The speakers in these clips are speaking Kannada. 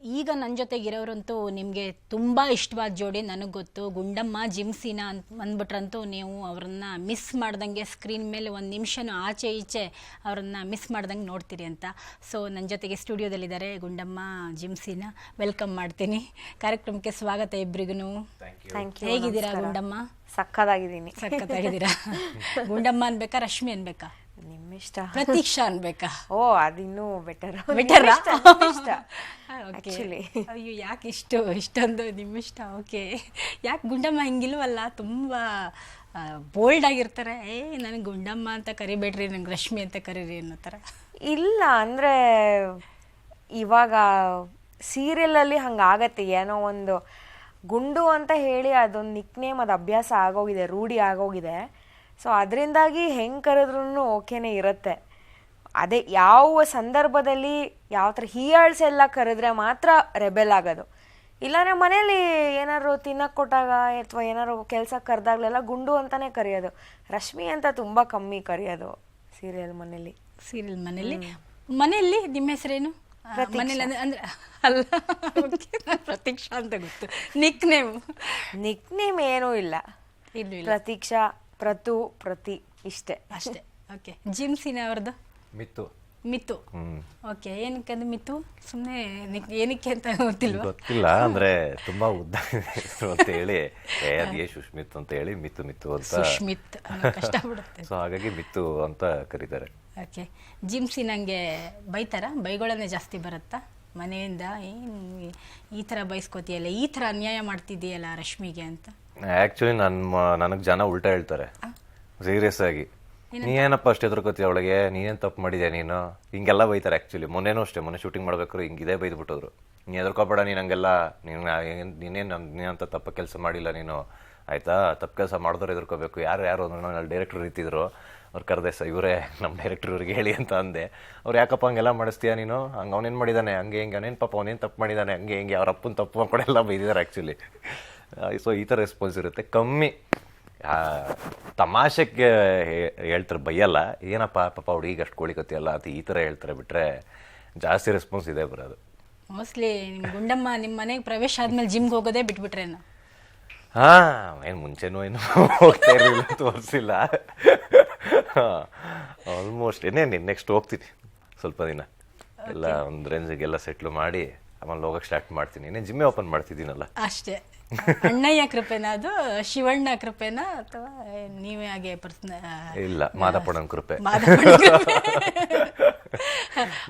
ಈಗ ನನ್ನ ಜೊತೆಗೆ ಇರೋರಂತೂ ನಿಮಗೆ ತುಂಬ ಇಷ್ಟವಾದ ಜೋಡಿ ನನಗೆ ಗೊತ್ತು. ಗುಂಡಮ್ಮ ಜಿಮ್ಸಿನ ಅಂತ ಅಂದ್ಬಿಟ್ರಂತೂ ನೀವು ಅವ್ರನ್ನ ಮಿಸ್ ಮಾಡ್ದಂಗೆ ಸ್ಕ್ರೀನ್ ಮೇಲೆ ಒಂದು ನಿಮಿಷನೂ ಆಚೆ ಈಚೆ ಅವ್ರನ್ನ ಮಿಸ್ ಮಾಡ್ದಂಗೆ ನೋಡ್ತೀರಿ ಅಂತ. ಸೊ ನನ್ನ ಜೊತೆಗೆ ಸ್ಟುಡಿಯೋದಲ್ಲಿದ್ದಾರೆ ಗುಂಡಮ್ಮ ಜಿಮ್ಸಿನ. ವೆಲ್ಕಮ್ ಮಾಡ್ತೀನಿ. ಕಾರ್ಯಕ್ರಮಕ್ಕೆ ಸ್ವಾಗತ ಇಬ್ಬರಿಗೂ ಥ್ಯಾಂಕ್ ಯು ಹೇಗಿದ್ದೀರಾ ಗುಂಡಮ್ಮ? ಸಕ್ಕದಾಗಿದ್ದೀನಿ ಸಕ್ಕದಾಗಿದ್ದೀರಾ ಗುಂಡಮ್ಮ ಅನ್ಬೇಕಾ ರಶ್ಮಿ ಅನ್ಬೇಕಾ? ನಿಮ್ಮಿಷ್ಟ. ಪ್ರತೀಕ್ಷಾ ಅನ್ಬೇಕಾ ಓ ಅದಿನ್ನೂ ಬೆಟರ್ ಬೆಟರ್? ಇಷ್ಟ ಆಕ್ಚುಲಿ Actually. ಅಯ್ಯೋ ಯಾಕೆ ಇಷ್ಟು ಇಷ್ಟೊಂದು ನಿಮ್ಮಿಷ್ಟ? ಓಕೆ ಯಾಕೆ ಗುಂಡಮ್ಮ ಹಿಂಗಿಲ್ವಲ್ಲ? ತುಂಬ ಬೋಲ್ಡ್ ಆಗಿರ್ತಾರೆ. ಏ ನನಗೆ ಗುಂಡಮ್ಮ ಅಂತ ಕರಿಬೇಡ್ರಿ ನಂಗೆ ರಶ್ಮಿ ಅಂತ ಕರೀರಿ ಅನ್ನೋ ಥರ. ಇಲ್ಲ ಅಂದರೆ ಇವಾಗ ಸೀರಿಯಲಲ್ಲಿ ಹಂಗಾಗತ್ತೆ. ಏನೋ ಒಂದು ಗುಂಡು ಅಂತ ಹೇಳಿ ಅದೊಂದು ನಿಕ್ ನೇಮ್ ಅದು ಅಭ್ಯಾಸ ಆಗೋಗಿದೆ ರೂಢಿ ಆಗೋಗಿದೆ. ಸೊ ಅದರಿಂದಾಗಿ ಹೆಂಗೆ ಕರೆದ್ರೂ ಓಕೆನೇ ಇರುತ್ತೆ. ಅದೇ ಯಾವ ಸಂದರ್ಭದಲ್ಲಿ ಯಾವ ಥರ ಹೀಯಾಳ್ಸ್ ಎಲ್ಲ ಕರೆದ್ರೆ ಮಾತ್ರ ರೆಬೆಲ್ ಆಗೋದು. ಇಲ್ಲಾಂದರೆ ಮನೇಲಿ ಏನಾದ್ರು ತಿನ್ನಕ್ಕೆ ಕೊಟ್ಟಾಗ ಅಥವಾ ಏನಾದ್ರು ಕೆಲಸ ಕರೆದಾಗಲೆಲ್ಲ ಗುಂಡು ಅಂತಲೇ ಕರೆಯೋದು. ರಶ್ಮಿ ಅಂತ ತುಂಬ ಕಮ್ಮಿ ಕರೆಯೋದು ಸೀರಿಯಲ್ ಮನೇಲಿ ಸೀರಿಯಲ್ ಮನೇಲಿ ಮನೆಯಲ್ಲಿ? ನಿಮ್ಮ ಹೆಸರೇನು? ಮನೇಲಿ ಅಂದ್ರೆ ಅಲ್ಲ. ಪ್ರತೀಕ್ಷಾ ಅಂತ ಗೊತ್ತು. ನಿಕ್ ನೇಮ್ ನಿಕ್ ನೇಮ್ ಏನೂ ಇಲ್ಲ. ಪ್ರತೀಕ್ಷಾ. ಪ್ರತು ಪ್ರತಿ ಇಷ್ಟೇ. ಅಷ್ಟೇ. ಓಕೆ ಜಿಮ್ಸಿನ ಅವ್ರದ್ದು ಮಿತ್ತು. ಮಿತ್ತು. ಓಕೆ ಏನಕ್ಕೆ ಅಂದ್ರೆ ಮಿತ್ತು? ಸುಮ್ಮನೆ ಏನಕ್ಕೆ ಅಂತ ಗೊತ್ತಿಲ್ವಾ? ಗೊತ್ತಿಲ್ಲ ಅಂದ್ರೆ ತುಂಬಾ ಉದ್ದ ಅಂತ ಹೇಳಿ. ಏ ಅದೇ ಸುಷ್ಮಿತ್ ಅಂತ ಹೇಳಿ ಮಿತ್ತು ಮಿತ್ತು ಅಂತ. ಸುಷ್ಮಿತ್ ಕಷ್ಟಪಡುತ್ತೆ. ಕಷ್ಟ ಬಿಡುತ್ತೆ ಸೊ ಹಾಗಾಗಿ ಮಿತ್ತು ಅಂತ ಕರೀತಾರೆ. ಓಕೆ ಜಿಮ್ಸಿ ನನಗೆ ಬೈತಾರ? ಬೈಗಳನ್ನೇ ಜಾಸ್ತಿ ಬರುತ್ತಾ? ಮನೆಯಿಂದ ಏನು ಈ ಥರ ಬೈಸ್ಕೋತೀಯಲ್ಲ ಈ ಥರ ಅನ್ಯಾಯ ಮಾಡ್ತಿದ್ದೀಯಲ್ಲ ರಶ್ಮಿಗೆ ಅಂತ? ಆಕ್ಚುಲಿ ನನ್ನ ನನಗೆ ಜನ ಉಲ್ಟಾ ಹೇಳ್ತಾರೆ. ಸೀರಿಯಸ್ ಆಗಿ. ನೀನೇನಪ್ಪ ಅಷ್ಟು ಎದುರ್ಕೋತೀಯ ಅವಳಿಗೆ? ನೀನೇನು ತಪ್ಪು ಮಾಡಿದ್ಯಾ ನೀನು? ಹಿಂಗೆಲ್ಲ ಬೈತಾರೆ ಆ್ಯಕ್ಚುಲಿ ಮೊನ್ನೆನೂ ಅಷ್ಟೇ ಮೊನ್ನೆ ಶೂಟಿಂಗ್ ಮಾಡ್ಬೇಕಾದ್ರೆ ಹಿಂಗಿದೆ ಬೈದ್ಬಿಟ್ಟವ್ರು. ನೀ ಎದುರ್ಕೋಬೇಡ ನೀನು ಹಂಗೆಲ್ಲ. ನೀನು ನೀನೇನು ನೀನಂತ ತಪ್ಪು ಕೆಲಸ ಮಾಡಿಲ್ಲ ನೀನು. ಆಯ್ತಾ? ತಪ್ಪು ಕೆಲಸ ಮಾಡಿದ್ರೆ ಎದುರ್ಕೋಬೇಕು. ಯಾರು ಯಾರು ಅಂದ್ರೆ ನಾನು ಡೈರೆಕ್ಟರ್ ಇರ್ತಿದ್ರು. ಅವ್ರು ಕರೆದೆ ಸ ಇವರೇ ನಮ್ಮ ಡೈರೆಕ್ಟರ್ ಇವ್ರಿಗೆ ಹೇಳಿ ಅಂತ ಅಂದೆ. ಅವ್ರು ಯಾಕಪ್ಪ ಹಂಗೆಲ್ಲ ಮಾಡಿಸ್ತೀಯಾ ನೀನು? ಹಂಗೆ ಅವನೇನು ಮಾಡಿದ್ದಾನೆ ಹಂಗೆ ಹಿಂಗೆ ಅವನೇನು ಪಾಪ ಅವನೇನು ತಪ್ಪು ಮಾಡಿದ್ದಾನೆ ಹಂಗೆ ಹಿಂಗೆ ಅವ್ರ ಅಪ್ಪನ ತಪ್ಪು ಮಾಡ್ಕೊಡೆಲ್ಲ ಬೈದಿದ್ದಾರೆ ಆ್ಯಕ್ಚುಲಿ ಸೊ ಈ ಥರ ರೆಸ್ಪಾನ್ಸ್ ಇರುತ್ತೆ. ಕಮ್ಮಿ ತಮಾಷೆಗೆ ಹೇಳ್ತಾರೆ ಬೈಯಲ್ಲ. ಏನಪ್ಪ ಪಾಪ ಹುಡುಗಿಗೆ ಅಷ್ಟು ಕೋಳಿಕತ್ತಿಯಲ್ಲ ಅಂತ ಈ ಥರ ಹೇಳ್ತಾರೆ ಬಿಟ್ಟರೆ ಜಾಸ್ತಿ ರೆಸ್ಪಾನ್ಸ್ ಇದೆ ಬರೋದು ಮೋಸ್ಟ್ಲಿ ನಿಮ್ಮ ಗುಂಡಮ್ಮ ನಿಮ್ಮ ಮನೆಗೆ ಪ್ರವೇಶ ಆದ್ಮೇಲೆ ಜಿಮ್ಗೆ ಹೋಗೋದೇ ಬಿಟ್ಬಿಟ್ರೆ ಹಾಂ ಏನು ಮುಂಚೆನೂ ಏನು ಹೋಗ್ತಾ ಇರಲಿಲ್ಲ ತೋರಿಸಿಲ್ಲ ಆಲ್ಮೋಸ್ಟ್ ಏನೇ ನೆಕ್ಸ್ಟ್ ಹೋಗ್ತೀನಿ. ಸ್ವಲ್ಪ ದಿನ. ಎಲ್ಲ ಒಂದು ರೇಂಜಿಗೆಲ್ಲ ಸೆಟ್ಲ್ ಮಾಡಿ ಆಮೇಲೆ ಹೋಗೋಕ್ಕೆ ಸ್ಟಾರ್ಟ್ ಮಾಡ್ತೀನಿ. ಏನೇ ಜಿಮ್ಮೆ ಓಪನ್ ಮಾಡ್ತಿದ್ದೀನಲ್ಲ? ಅಷ್ಟೇ. ಅಣ್ಣಯ್ಯ ಕೃಪೆನ ಅದು ಶಿವಣ್ಣ ಕೃಪೆನ ಅಥವಾ ನೀವೇ ಹಾಗೆ ಪ್ರಶ್ನೆ ಇಲ್ಲ ಮಾದಪ್ಪಣ್ಣನ ಕೃಪೆ.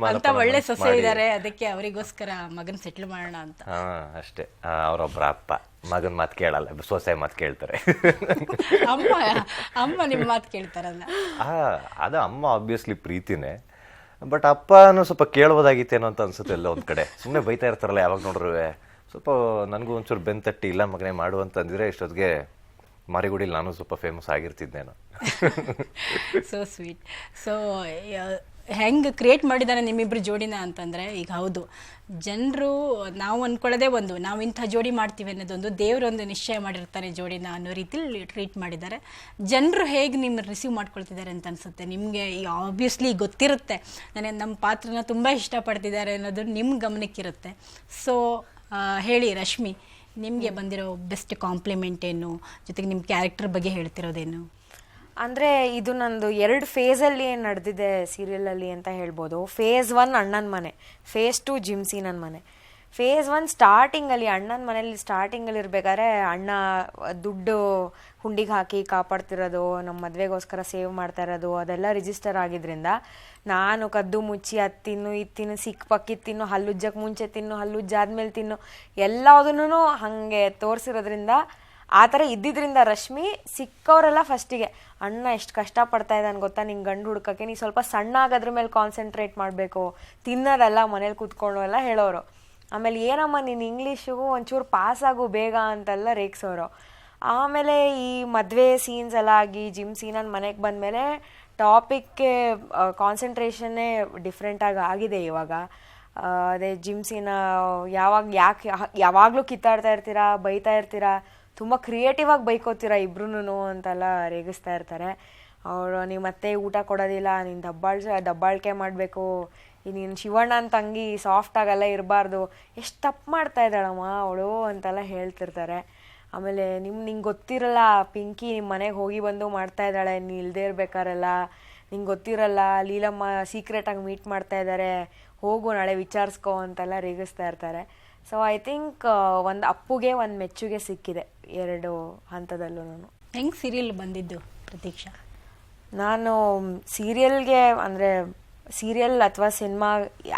ಅಂತ ಒಳ್ಳೆ ಸೊಸೆ ಇದ್ದಾರೆ ಅದಕ್ಕೆ ಅವರಿಗೋಸ್ಕರ ಮಗನ್ ಸೆಟ್ಲ್ ಮಾಡೋಣ ಅಂತ. ಹಾ ಅಷ್ಟೇ. ಅವರೊಬ್ಬರ ಅಪ್ಪ. ಮಗನ್ ಮಾತು ಕೇಳಲ್ಲ ಸೊಸೆ ಮಾತು ಕೇಳ್ತಾರೆ. ಅಮ್ಮ ಅಮ್ಮ ನಿಮ್ಮ ಮಾತು ಕೇಳ್ತಾರಲ್ಲ. ಅದ ಅದು ಅಮ್ಮ ಆಬ್ವಿಯಸ್ಲಿ ಪ್ರೀತಿನೇ. ಬಟ್ ಅಪ್ಪನೂ ಸ್ವಲ್ಪ ಕೇಳ್ಬೋದಾಗಿತ್ತೇನೋ ಅಂತ ಅನ್ಸುತ್ತೆ ಎಲ್ಲ ಒಂದ್ ಕಡೆ. ಸುಮ್ಮನೆ ಬೈತಾ ಇರ್ತಾರಲ್ಲ ಯಾವಾಗ ನೋಡ್ರು ಸ್ವಲ್ಪ ನನಗೂ ಒಂಚೂರು ಬೆನ್ ತಟ್ಟಿ ಇಲ್ಲ ಮಗನೇ ಮಾಡು ಅಂತಂದಿದ್ರೆ ಇಷ್ಟೊತ್ತಿಗೆ ಮಾರಿಗುಡಿಲಿ ನಾನು ಸ್ವಲ್ಪ ಫೇಮಸ್ ಆಗಿರ್ತಿದ್ದೇನೋ ಸೊ ಸ್ವೀಟ್ ಸೊ ಹೆಂಗೆ ಕ್ರಿಯೇಟ್ ಮಾಡಿದ್ದಾರೆ ನಿಮ್ಮಿಬ್ರು ಜೋಡಿನ ಅಂತಂದರೆ, ಈಗ ಹೌದು. ಜನರು ನಾವು ಅಂದ್ಕೊಳ್ಳೋದೇ ಒಂದು, ನಾವು ಇಂಥ ಜೋಡಿ ಮಾಡ್ತೀವಿ ಅನ್ನೋದೊಂದು, ದೇವರೊಂದು ನಿಶ್ಚಯ ಮಾಡಿರ್ತಾರೆ ಜೋಡಿನ ಅನ್ನೋ ರೀತಿಲಿ ಟ್ರೀಟ್ ಮಾಡಿದ್ದಾರೆ. ಜನರು ಹೇಗೆ ನಿಮ್ಮ ರಿಸೀವ್ ಮಾಡ್ಕೊಳ್ತಿದ್ದಾರೆ ಅಂತ ಅನಿಸುತ್ತೆ? ನಿಮಗೆ ಈ ಆಬ್ವಿಯಸ್ಲಿ ಗೊತ್ತಿರುತ್ತೆ. ನನಗೆ ನಮ್ಮ ಪಾತ್ರನ ತುಂಬ ಇಷ್ಟಪಡ್ತಿದ್ದಾರೆ ಅನ್ನೋದು ನಿಮ್ಮ ಗಮನಕ್ಕಿರುತ್ತೆ. ಸೊ ಹೇಳಿ ರಶ್ಮಿ ನಿಮಗೆ ಬಂದಿರೋ ಬೆಸ್ಟ್ ಕಾಂಪ್ಲಿಮೆಂಟ್ ಏನು? ಜೊತೆಗೆ ನಿಮ್ಮ ಕ್ಯಾರೆಕ್ಟರ್ ಬಗ್ಗೆ ಹೇಳ್ತಿರೋದೇನು? ಅಂದರೆ ಇದು ನಂದು ಎರಡು ಫೇಸಲ್ಲಿ ಏನು ನಡೆದಿದೆ ಸೀರಿಯಲಲ್ಲಿ ಅಂತ ಹೇಳ್ಬೋದು. ಫೇಸ್ ಒನ್ ಅಣ್ಣನ ಮನೆ ಫೇಸ್ ಟು ಜಿಮ್ಸಿ ನನ್ನ ಮನೆ. ಫೇಸ್ ಒನ್ ಸ್ಟಾರ್ಟಿಂಗಲ್ಲಿ ಅಣ್ಣನ ಮನೇಲಿ ಸ್ಟಾರ್ಟಿಂಗಲ್ಲಿ ಇರಬೇಕಾದ್ರೆ ಅಣ್ಣ ದುಡ್ಡು ಹುಂಡಿಗೆ ಹಾಕಿ ಕಾಪಾಡ್ತಿರೋದು ನಮ್ಮ ಮದುವೆಗೋಸ್ಕರ ಸೇವ್ ಮಾಡ್ತಾ ಇರೋದು, ಅದೆಲ್ಲ ರಿಜಿಸ್ಟರ್ ಆಗಿದ್ರಿಂದ ನಾನು ಕದ್ದು ಮುಚ್ಚಿ ಅದು ತಿನ್ನು, ಇದು ತಿನ್ನು, ಸಿಕ್ಕ ಪಕ್ಕಿ ತಿನ್ನು ಹಲ್ಲುಜ್ಜಕ್ಕೆ ಮುಂಚೆ ತಿನ್ನು ಹಲ್ಲುಜ್ಜಾದ್ಮೇಲೆ ತಿನ್ನು ಎಲ್ಲದನ್ನು ಹಾಗೆ ತೋರಿಸಿರೋದ್ರಿಂದ ಆ ಥರ ಇದ್ದಿದ್ರಿಂದ ರಶ್ಮಿ ಸಿಕ್ಕವರೆಲ್ಲ ಫಸ್ಟಿಗೆ ಅಣ್ಣ ಎಷ್ಟು ಕಷ್ಟಪಡ್ತಾ ಇದ್ದಾನೆ ಗೊತ್ತಾ ನಿಂಗೆ ಗಂಡು ಹುಡ್ಕಕ್ಕೆ, ನೀ ಸ್ವಲ್ಪ ಸಣ್ಣ ಆಗೋದ್ರ ಮೇಲೆ ಕಾನ್ಸಂಟ್ರೇಟ್ ಮಾಡಬೇಕು, ತಿನ್ನೋದಲ್ಲ ಮನೇಲಿ ಕೂತ್ಕೊಂಡು ಎಲ್ಲ ಹೇಳೋರು. ಆಮೇಲೆ ಏನಮ್ಮ ನೀನು ಇಂಗ್ಲೀಷಿಗೂ ಒಂಚೂರು ಪಾಸ್ ಆಗು ಬೇಗ ಅಂತೆಲ್ಲ ರೇಗ್ಸೋರು. ಆಮೇಲೆ ಈ ಮದುವೆ ಸೀನ್ಸ್ ಎಲ್ಲ ಆಗಿ ಜಿಮ್ ಸೀನನ್ ಮನೆಗೆ ಬಂದಮೇಲೆ ಟಾಪಿಕ್ಗೆ ಕಾನ್ಸಂಟ್ರೇಷನ್ನೇ ಡಿಫ್ರೆಂಟಾಗಿ ಆಗಿದೆ ಇವಾಗ. ಅದೇ ಜಿಮ್ ಸೀನ ಯಾವಾಗ ಯಾಕೆ ಯಾವಾಗಲೂ ಕಿತ್ತಾಡ್ತಾ ಇರ್ತೀರಾ, ಬೈತಾ ಇರ್ತೀರಾ, ತುಂಬ ಕ್ರಿಯೇಟಿವ್ ಆಗಿ ಬೈಕೋತೀರಾ ಇಬ್ರು ಅಂತೆಲ್ಲ ರೇಗಿಸ್ತಾ ಇರ್ತಾರೆ. ಅವರು, ನೀವು ಮತ್ತೆ ಊಟ ಕೊಡೋದಿಲ್ಲ, ನೀನು ದಬ್ಬಾಳ್ಸ, ದಬ್ಬಾಳ್ಕೆ ಮಾಡಬೇಕು ನೀನು ಶಿವಣ್ಣನ ತಂಗಿ ಸಾಫ್ಟ್ ಆಗಲ್ಲ ಇರಬಾರ್ದು. ಎಷ್ಟು ತಪ್ಪು ಮಾಡ್ತಾ ಇದ್ದಾಳಮ್ಮ ಅವಳು ಅಂತೆಲ್ಲ ಹೇಳ್ತಿರ್ತಾರೆ. ಆಮೇಲೆ ನಿಮ್ಮ ನಿಂಗೆ ಗೊತ್ತಿರಲ್ಲ ಪಿಂಕಿ ನಿಮ್ಮ ಮನೆಗೆ ಹೋಗಿ ಬಂದು ಮಾಡ್ತಾ ಇದ್ದಾಳೆ ನೀ ಇಲ್ಲದೇ ಇರ್ಬೇಕಾರೆಲ್ಲ. ನಿಂಗೆ ಗೊತ್ತಿರಲ್ಲ ಲೀಲಮ್ಮ ಸೀಕ್ರೆಟಾಗಿ ಮೀಟ್ ಮಾಡ್ತಾ ಇದ್ದಾರೆ ಹೋಗು ನಾಳೆ ವಿಚಾರಿಸ್ಕೋ ಅಂತೆಲ್ಲ ರೇಗಿಸ್ತಾ ಇರ್ತಾರೆ. ಸೊ ಐ ಥಿಂಕ್ ಒಂದು ಅಪ್ಪುಗೆ ಒಂದು ಮೆಚ್ಚುಗೆ ಸಿಕ್ಕಿದೆ ಎರಡು ಹಂತದಲ್ಲೂ ಹೆಂಗೆ ಸೀರಿಯಲ್ ಬಂದಿದ್ದು ಪ್ರತೀಕ್ಷಾ? ನಾನು ಸೀರಿಯಲ್ಗೆ ಅಂದರೆ ಸೀರಿಯಲ್ ಅಥವಾ ಸಿನಿಮಾ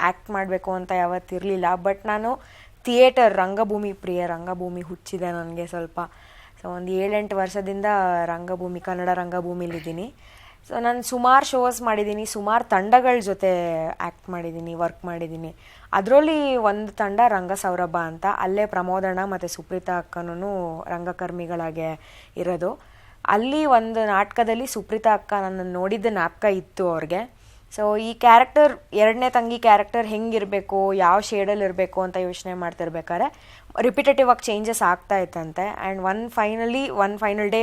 ಆ್ಯಕ್ಟ್ ಮಾಡಬೇಕು ಅಂತ ಯಾವತ್ತಿರಲಿಲ್ಲ ಬಟ್ ನಾನು ಥಿಯೇಟರ್ ರಂಗಭೂಮಿ, ಪ್ರಿಯ ರಂಗಭೂಮಿ ಹುಚ್ಚಿದೆ ನನಗೆ ಸ್ವಲ್ಪ. ಸೊ ಒಂದು ಏಳೆಂಟು ವರ್ಷದಿಂದ ರಂಗಭೂಮಿ, ಕನ್ನಡ ರಂಗಭೂಮಿಲಿದ್ದೀನಿ ಸೊ ನಾನು ಸುಮಾರು ಶೋಸ್ ಮಾಡಿದ್ದೀನಿ. ಸುಮಾರು ತಂಡಗಳ ಜೊತೆ ಆ್ಯಕ್ಟ್ ಮಾಡಿದ್ದೀನಿ ವರ್ಕ್ ಮಾಡಿದ್ದೀನಿ. ಅದರಲ್ಲಿ ಒಂದು ತಂಡ ರಂಗ ಸೌರಭ ಅಂತ. ಅಲ್ಲೇ ಪ್ರಮೋದಣ್ಣ ಮತ್ತು ಸುಪ್ರೀತಾ ಅಕ್ಕನೂ ರಂಗಕರ್ಮಿಗಳಾಗೆ ಇರೋದು. ಅಲ್ಲಿ ಒಂದು ನಾಟಕದಲ್ಲಿ ಸುಪ್ರೀತಾ ಅಕ್ಕ ನನ್ನನ್ನು ನೋಡಿದ್ದ ನಾಟಕ ಇತ್ತು ಅವ್ರಿಗೆ. ಸೊ ಈ ಕ್ಯಾರೆಕ್ಟರ್ ಎರಡನೇ ತಂಗಿ ಕ್ಯಾರೆಕ್ಟರ್ ಹೆಂಗಿರಬೇಕು, ಯಾವ ಶೇಡಲ್ಲಿ ಇರಬೇಕು ಅಂತ ಯೋಚನೆ ಮಾಡ್ತಿರ್ಬೇಕಾದ್ರೆ ರಿಪಿಟೇಟಿವ್ ಆಗಿ ಚೇಂಜಸ್ ಆಗ್ತಾ ಇತ್ತಂತೆ. And one finally one final day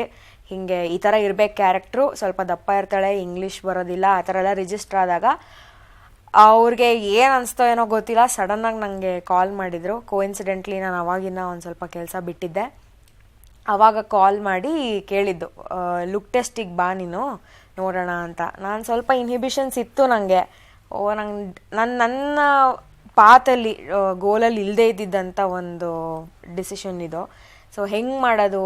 ಹಿಂಗೆ ಈ ಥರ ಇರಬೇಕು ಕ್ಯಾರೆಕ್ಟ್ರು ಸ್ವಲ್ಪ ದಪ್ಪ ಇರ್ತಾಳೆ ಇಂಗ್ಲೀಷ್ ಬರೋದಿಲ್ಲ, ಆ ಥರ ಎಲ್ಲ ರಿಜಿಸ್ಟರ್ ಆದಾಗ ಅವ್ರಿಗೆ ಏನು ಅನಿಸ್ತೋ ಏನೋ ಗೊತ್ತಿಲ್ಲ ಸಡನ್ನಾಗಿ ನನಗೆ ಕಾಲ್ ಮಾಡಿದರು. ಕೋಇನ್ಸಿಡೆಂಟ್ಲಿ ನಾನು ಅವಾಗಿನ ಒಂದು ಸ್ವಲ್ಪ ಕೆಲಸ ಬಿಟ್ಟಿದ್ದೆ. ಆವಾಗ ಕಾಲ್ ಮಾಡಿ ಕೇಳಿದ್ದು ಲುಕ್ ಟೆಸ್ಟಿಗೆ ಬಾ ನೀನು. ನೋಡೋಣ ಅಂತ. ನಾನು ಸ್ವಲ್ಪ ಇನ್ಹಿಬಿಷನ್ಸ್ ಇತ್ತು ನನಗೆ ಓ, ನಂಗೆ ನನ್ನ ನನ್ನ ಪಾತಲ್ಲಿ ಗೋಲಲ್ಲಿ ಇಲ್ಲದೇ ಇದ್ದಿದ್ದಂಥ ಒಂದು ಡಿಸಿಷನ್ ಇದು. ಸೊ ಹೆಂಗೆ ಮಾಡೋದು?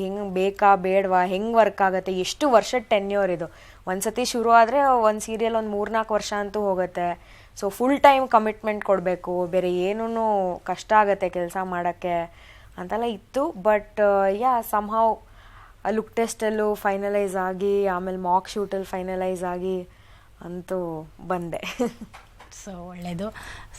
ಹೆಂಗೆ ಬೇಕಾ, ಬೇಡವಾ? ಹೆಂಗೆ ವರ್ಕ್ ಆಗುತ್ತೆ? ಎಷ್ಟು ವರ್ಷದ ಟೆನ್ಯೂರ್ ಇದು? ಒಂದು ಸತಿ ಶುರು ಆದರೆ ಒಂದು ಸೀರಿಯಲ್ ಒಂದು ಮೂರ್ನಾಲ್ಕು ವರ್ಷ ಅಂತೂ ಹೋಗುತ್ತೆ. ಸೊ ಫುಲ್ ಟೈಮ್ ಕಮಿಟ್ಮೆಂಟ್ ಕೊಡಬೇಕು. ಬೇರೆ ಏನೂ ಕಷ್ಟ ಆಗುತ್ತೆ ಕೆಲಸ ಮಾಡೋಕ್ಕೆ ಅಂತೆಲ್ಲ ಇತ್ತು. ಬಟ್ ಯಾ ಸಮ್ಹಾವ್ ಲುಕ್ ಟೆಸ್ಟಲ್ಲೂ ಫೈನಲೈಸ್ ಆಗಿ ಆಮೇಲೆ ಮಾಕ್ ಶೂಟಲ್ಲಿ ಫೈನಲೈಸ್ ಆಗಿ ಅಂತೂ ಬಂದೆ. ಸೊ ಒಳ್ಳೆಯದು